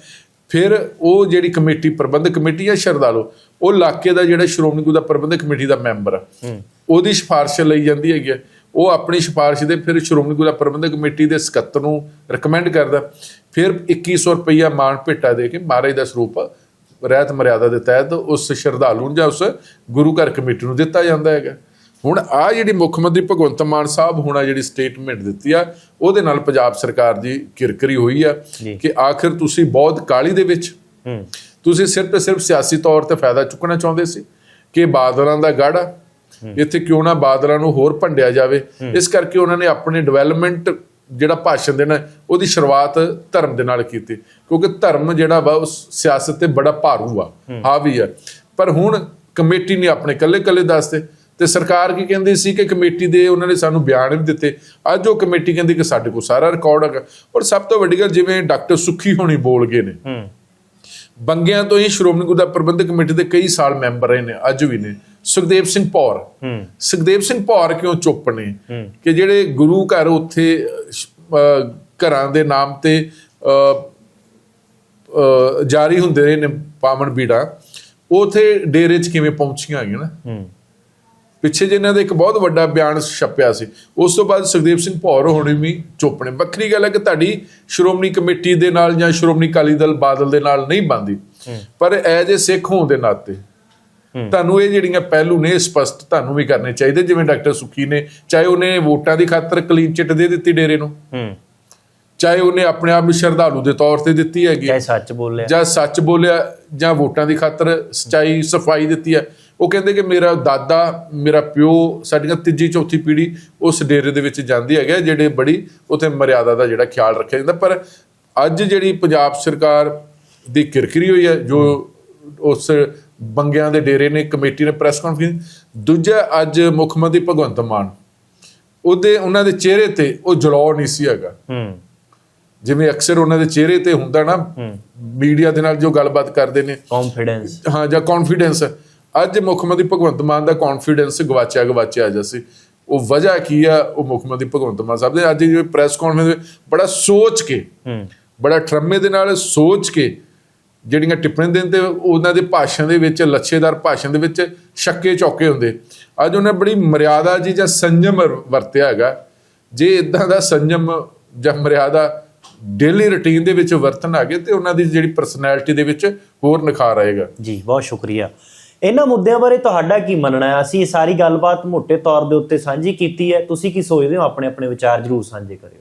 ਫਿਰ ਉਹ ਜਿਹੜੀ ਕਮੇਟੀ ਪ੍ਰਬੰਧਕ ਕਮੇਟੀ ਜਾਂ ਸ਼ਰਧਾਲੂ ਉਹ ਇਲਾਕੇ ਦਾ ਜਿਹੜਾ ਸ਼੍ਰੋਮਣੀ ਗੁਰਦੁਆਰਾ ਪ੍ਰਬੰਧਕ ਕਮੇਟੀ ਦਾ ਮੈਂਬਰ ਆ। ਉਹਦੀ ਸਿਫਾਰਿਸ਼ ਲਈ ਜਾਂਦੀ ਹੈਗੀ ਆ। ਉਹ ਆਪਣੀ ਸਿਫਾਰਿਸ਼ ਦੇ ਫਿਰ ਸ਼੍ਰੋਮਣੀ ਗੁਰਦੁਆਰਾ ਪ੍ਰਬੰਧਕ ਕਮੇਟੀ ਦੇ ਸਕੱਤਰ ਨੂੰ ਰეკਮੈਂਡ ਕਰਦਾ। ਫਿਰ 2100 ਰੁਪਈਆ ਮਾਣ ਭੇਟਾ ਦੇ ਕੇ ਮਹਾਰਾਜ ਦਾ ਸਰੂਪ ਰਹਿਤ ਮਰਿਆਦਾ ਦੇ ਤਹਿਤ ਉਸ ਸ਼ਰਧਾਲੂ ਨੂੰ ਜਾਂ ਉਸ ਗੁਰੂ ਘਰ ਕਮੇਟੀ ਨੂੰ ਦਿੱਤਾ ਜਾਂਦਾ ਹੈਗਾ। ਹੁਣ ਆ ਜਿਹੜੀ ਮੁੱਖ ਮੰਤਰੀ ਭਗਵੰਤ ਮਾਨ ਸਾਹਿਬ ਹੁਣਾ ਜਿਹੜੀ ਸਟੇਟਮੈਂਟ ਦਿੱਤੀ ਆ ਉਹਦੇ ਨਾਲ ਪੰਜਾਬ ਸਰਕਾਰ ਦੀ ਕਿਰਕਰੀ ਹੋਈ ਆ। ਕਿ ਆਖਿਰ ਤੁਸੀਂ ਬਹੁਤ ਕਾਲੀ ਦੇ ਵਿੱਚ ਤੁਸੀਂ ਸਿਰਫ ਸਿਰਫ ਸਿਆਸੀ ਤੌਰ ਤੇ ਫਾਇਦਾ ਚੁੱਕਣਾ ਚਾਹੁੰਦੇ ਸੀ ਕਿ ਬਾਦਲਾਂ ਦਾ ਗੜਾ ਇੱਥੇ ਕਿਉਂ ਨਾ ਬਾਦਲਾਂ ਨੂੰ ਹੋਰ ਭੰਡਿਆ ਜਾਵੇ? ਇਸ ਕਰਕੇ ਉਹਨਾਂ ਨੇ ਆਪਣੇ ਡਿਵੈਲਪਮੈਂਟ ਜਿਹੜਾ ਭਾਸ਼ਣ ਦੇਣਾ ਉਹਦੀ ਸ਼ੁਰੂਆਤ ਧਰਮ ਦੇ ਨਾਲ ਕੀਤੀ। ਕਿਉਂਕਿ ਧਰਮ ਜਿਹੜਾ ਵਾ ਉਹ ਸਿਆਸਤ ਤੇ ਬੜਾ ਭਾਰੂ ਆ ਹਾਵੀ ਆ। ਪਰ ਹੁਣ ਕਮੇਟੀ ਨੇ ਆਪਣੇ ਕੱਲੇ ਕੱਲੇ ਦੱਸਦੇ ਤੇ ਸਰਕਾਰ ਕੀ ਕਹਿੰਦੀ ਸੀ ਕਿ ਕਮੇਟੀ ਦੇ ਉਹਨਾਂ ਨੇ ਸਾਨੂੰ ਬਿਆਨ ਵੀ ਦਿੱਤੇ। ਅੱਜ ਉਹ ਕਮੇਟੀ ਕਹਿੰਦੀ ਕਿ ਸਾਡੇ ਕੋਲ ਸਾਰਾ ਰਿਕਾਰਡ ਹੈਗਾ। ਔਰ ਸਭ ਤੋਂ ਵੱਡੀ ਗੱਲ ਜਿਵੇਂ ਡਾਕਟਰ ਸੁੱਖੀ ਹੋਣੀ ਬੋਲ ਗਏ ਨੇ। ਹੂੰ। ਬੰਗਿਆਂ ਤੋਂ ਹੀ ਸ਼੍ਰੋਮਣੀ ਗੁਰਦੁਆਰਾ ਪ੍ਰਬੰਧਕ ਕਮੇਟੀ ਦੇ ਕਈ ਸਾਲ ਮੈਂਬਰ ਰਹੇ ਨੇ ਅੱਜ ਵੀ ਨੇ। ਸੁਖਦੇਵ ਸਿੰਘ ਪੌਰ ਹੂੰ। ਸੁਖਦੇਵ ਸਿੰਘ ਪੌਰ ਕਿਉਂ ਚੁੱਪ ਨੇ। ਕਿ ਜਿਹੜੇ ਗੁਰੂ ਘਰ ਉੱਥੇ ਘਰਾਂ ਦੇ ਨਾਮ ਤੇ ਜਾਰੀ ਹੁੰਦੇ ਰਹੇ ਨੇ ਪਾਵਨ ਬੀੜਾ ਉਥੇ ਡੇਰੇ 'ਚ ਕਿਵੇਂ ਪਹੁੰਚੀਆਂ ਹੈਗੀਆਂ ਨਾ? ਪਿੱਛੇ ਜਿਹੇ ਇਹਨਾਂ ਦਾ ਇੱਕ ਬਹੁਤ ਵੱਡਾ ਬਿਆਨ ਛਪਿਆ ਸੀ। ਉਸ ਤੋਂ ਬਾਅਦ ਸੁਖਦੇਵ ਸਿੰਘ ਭੌਰ ਹੋਣੀ ਵੀ ਚੁੱਪ ਨੇ। ਵੱਖਰੀ ਗੱਲ ਹੈ ਕਿ ਤੁਹਾਡੀ ਸ਼੍ਰੋਮਣੀ ਕਮੇਟੀ ਦੇ ਨਾਲ ਜਾਂ ਸ਼੍ਰੋਮਣੀ ਅਕਾਲੀ ਦਲ ਬਾਦਲ ਦੇ ਨਾਲ ਨਹੀਂ ਬੰਦੀ ਪਰ ਐਜ ਏ ਸਿੱਖ ਹੋਣ ਦੇ ਨਾਤੇ ਤੁਹਾਨੂੰ ਇਹ ਜਿਹੜੀਆਂ ਪਹਿਲੂ ਨੇ ਸਪਸ਼ਟ ਤੁਹਾਨੂੰ ਵੀ ਕਰਨੇ ਚਾਹੀਦੇ। ਜਿਵੇਂ ਡਾਕਟਰ ਸੁਖੀ ਨੇ ਚਾਹੇ ਉਹਨੇ ਵੋਟਾਂ ਦੀ ਖਾਤਰ ਕਲੀਨ ਚਿੱਟ ਦੇ ਦਿੱਤੀ ਡੇਰੇ ਨੂੰ। ਚਾਹੇ ਉਹਨੇ ਆਪਣੇ ਆਪ ਨੂੰ ਸ਼ਰਧਾਲੂ ਦੇ ਤੌਰ ਤੇ ਦਿੱਤੀ ਹੈਗੀ। ਚਾਹੇ ਸੱਚ ਬੋਲਿਆ। ਜਾਂ ਸੱਚ ਬੋਲਿਆ ਜਾਂ ਵੋਟਾਂ ਦੀ ਖਾਤਰ ਸਚਾਈ ਸਫ਼ਾਈ ਦਿੱਤੀ ਹੈ। ਉਹ ਕਹਿੰਦੇ ਕਿ ਮੇਰਾ ਦਾਦਾ ਮੇਰਾ ਪਿਓ ਸਾਡੀਆਂ ਤੀਜੀ ਚੌਥੀ ਪੀੜ੍ਹੀ ਉਸ ਡੇਰੇ ਦੇ ਵਿੱਚ ਜਾਂਦੀ ਹੈਗੇ ਜਿਹੜੇ ਬੜੀ ਉਥੇ ਮਰਿਆਦਾ ਦਾ ਜਿਹੜਾ ਖਿਆਲ ਰੱਖਿਆ ਜਾਂਦਾ। ਪਰ ਅੱਜ ਜਿਹੜੀ ਪੰਜਾਬ ਸਰਕਾਰ ਦੀ ਕਿਰਕਰੀ ਹੋਈ ਹੈ ਜੋ ਉਸ ਬੰਗਿਆਂ ਦੇ ਡੇਰੇ ਨੇ ਕਮੇਟੀ ਨੇ ਪ੍ਰੈਸ ਕਾਨਫਰੰਸ ਦੂਜਾ ਅੱਜ ਮੁੱਖ ਮੰਤਰੀ ਭਗਵੰਤ ਮਾਨ ਉਹਦੇ ਉਹਨਾਂ ਦੇ ਚਿਹਰੇ ਤੇ ਉਹ ਜਲਾਉ ਨਹੀਂ ਸੀ ਹੈਗਾ। ਹੂੰ। ਜਿਵੇਂ ਅਕਸਰ ਉਹਨਾਂ ਦੇ ਚਿਹਰੇ ਤੇ ਹੁੰਦਾ ਨਾ ਮੀਡੀਆ ਦੇ ਨਾਲ ਜੋ ਗੱਲਬਾਤ ਕਰਦੇ ਨੇ ਕੌਨਫੀਡੈਂਸ ਹਾਂ ਜਾਂ ਕੌਨਫੀਡੈਂਸ ਅੱਜ ਮੁੱਖ ਮੰਤਰੀ ਭਗਵੰਤ ਮਾਨ ਦਾ ਕੌਨਫੀਡੈਂਸ ਗਵਾਚਿਆ ਗਵਾਚਿਆ ਜਾ ਸੀ। ਉਹ ਵਜ੍ਹਾ ਕੀ ਆ? ਉਹ ਮੁੱਖ ਮੰਤਰੀ ਭਗਵੰਤ ਮਾਨ ਸਾਹਿਬ ਦੇ ਅੱਜ ਜਿਵੇਂ ਪ੍ਰੈਸ ਕਾਨਫਰੰਸ ਵਿੱਚ ਬੜਾ ਸੋਚ ਕੇ ਬੜਾ ਠਰਮੇ ਦੇ ਨਾਲ ਸੋਚ ਕੇ ਜਿਹੜੀਆਂ ਟਿੱਪਣੀ ਦਿੰਦੇ ਉਹਨਾਂ ਦੇ ਭਾਸ਼ਣ ਦੇ ਵਿੱਚ ਲੱਛੇਦਾਰ ਭਾਸ਼ਣ ਦੇ ਵਿੱਚ ਛੱਕੇ ਚੌਕੇ ਹੁੰਦੇ। ਅੱਜ ਉਹਨਾਂ ਬੜੀ ਮਰਿਆਦਾ ਜੀ ਜਾਂ ਸੰਜਮ ਵਰਤਿਆ ਹੈਗਾ। ਜੇ ਇਦਾਂ ਦਾ ਸੰਜਮ ਜਾਂ ਮਰਿਆਦਾ ਡੇਲੀ ਰੁਟੀਨ ਦੇ ਵਿੱਚ ਵਰਤਣ ਆ ਗਏ ਤੇ ਉਹਨਾਂ ਦੀ ਜਿਹੜੀ ਪਰਸਨੈਲਿਟੀ ਦੇ ਵਿੱਚ ਹੋਰ ਨਿਖਾਰ ਆਏਗਾ। ਜੀ ਬਹੁਤ ਸ਼ੁਕਰੀਆ। ਇਹਨਾਂ ਮੁੱਦਿਆਂ ਬਾਰੇ ਤੁਹਾਡਾ ਕੀ ਮੰਨਣਾ ਹੈ? ਅਸੀਂ ਇਹ ਸਾਰੀ ਗੱਲਬਾਤ ਮੋٹے ਤੌਰ ਦੇ ਉੱਤੇ ਸਾਂਝੀ ਕੀਤੀ ਹੈ। ਤੁਸੀਂ ਕੀ ਸੋਚਦੇ ਹੋ? ਆਪਣੇ ਆਪਣੇ ਵਿਚਾਰ ਜਰੂਰ ਸਾਂਝੇ ਕਰਿਓ।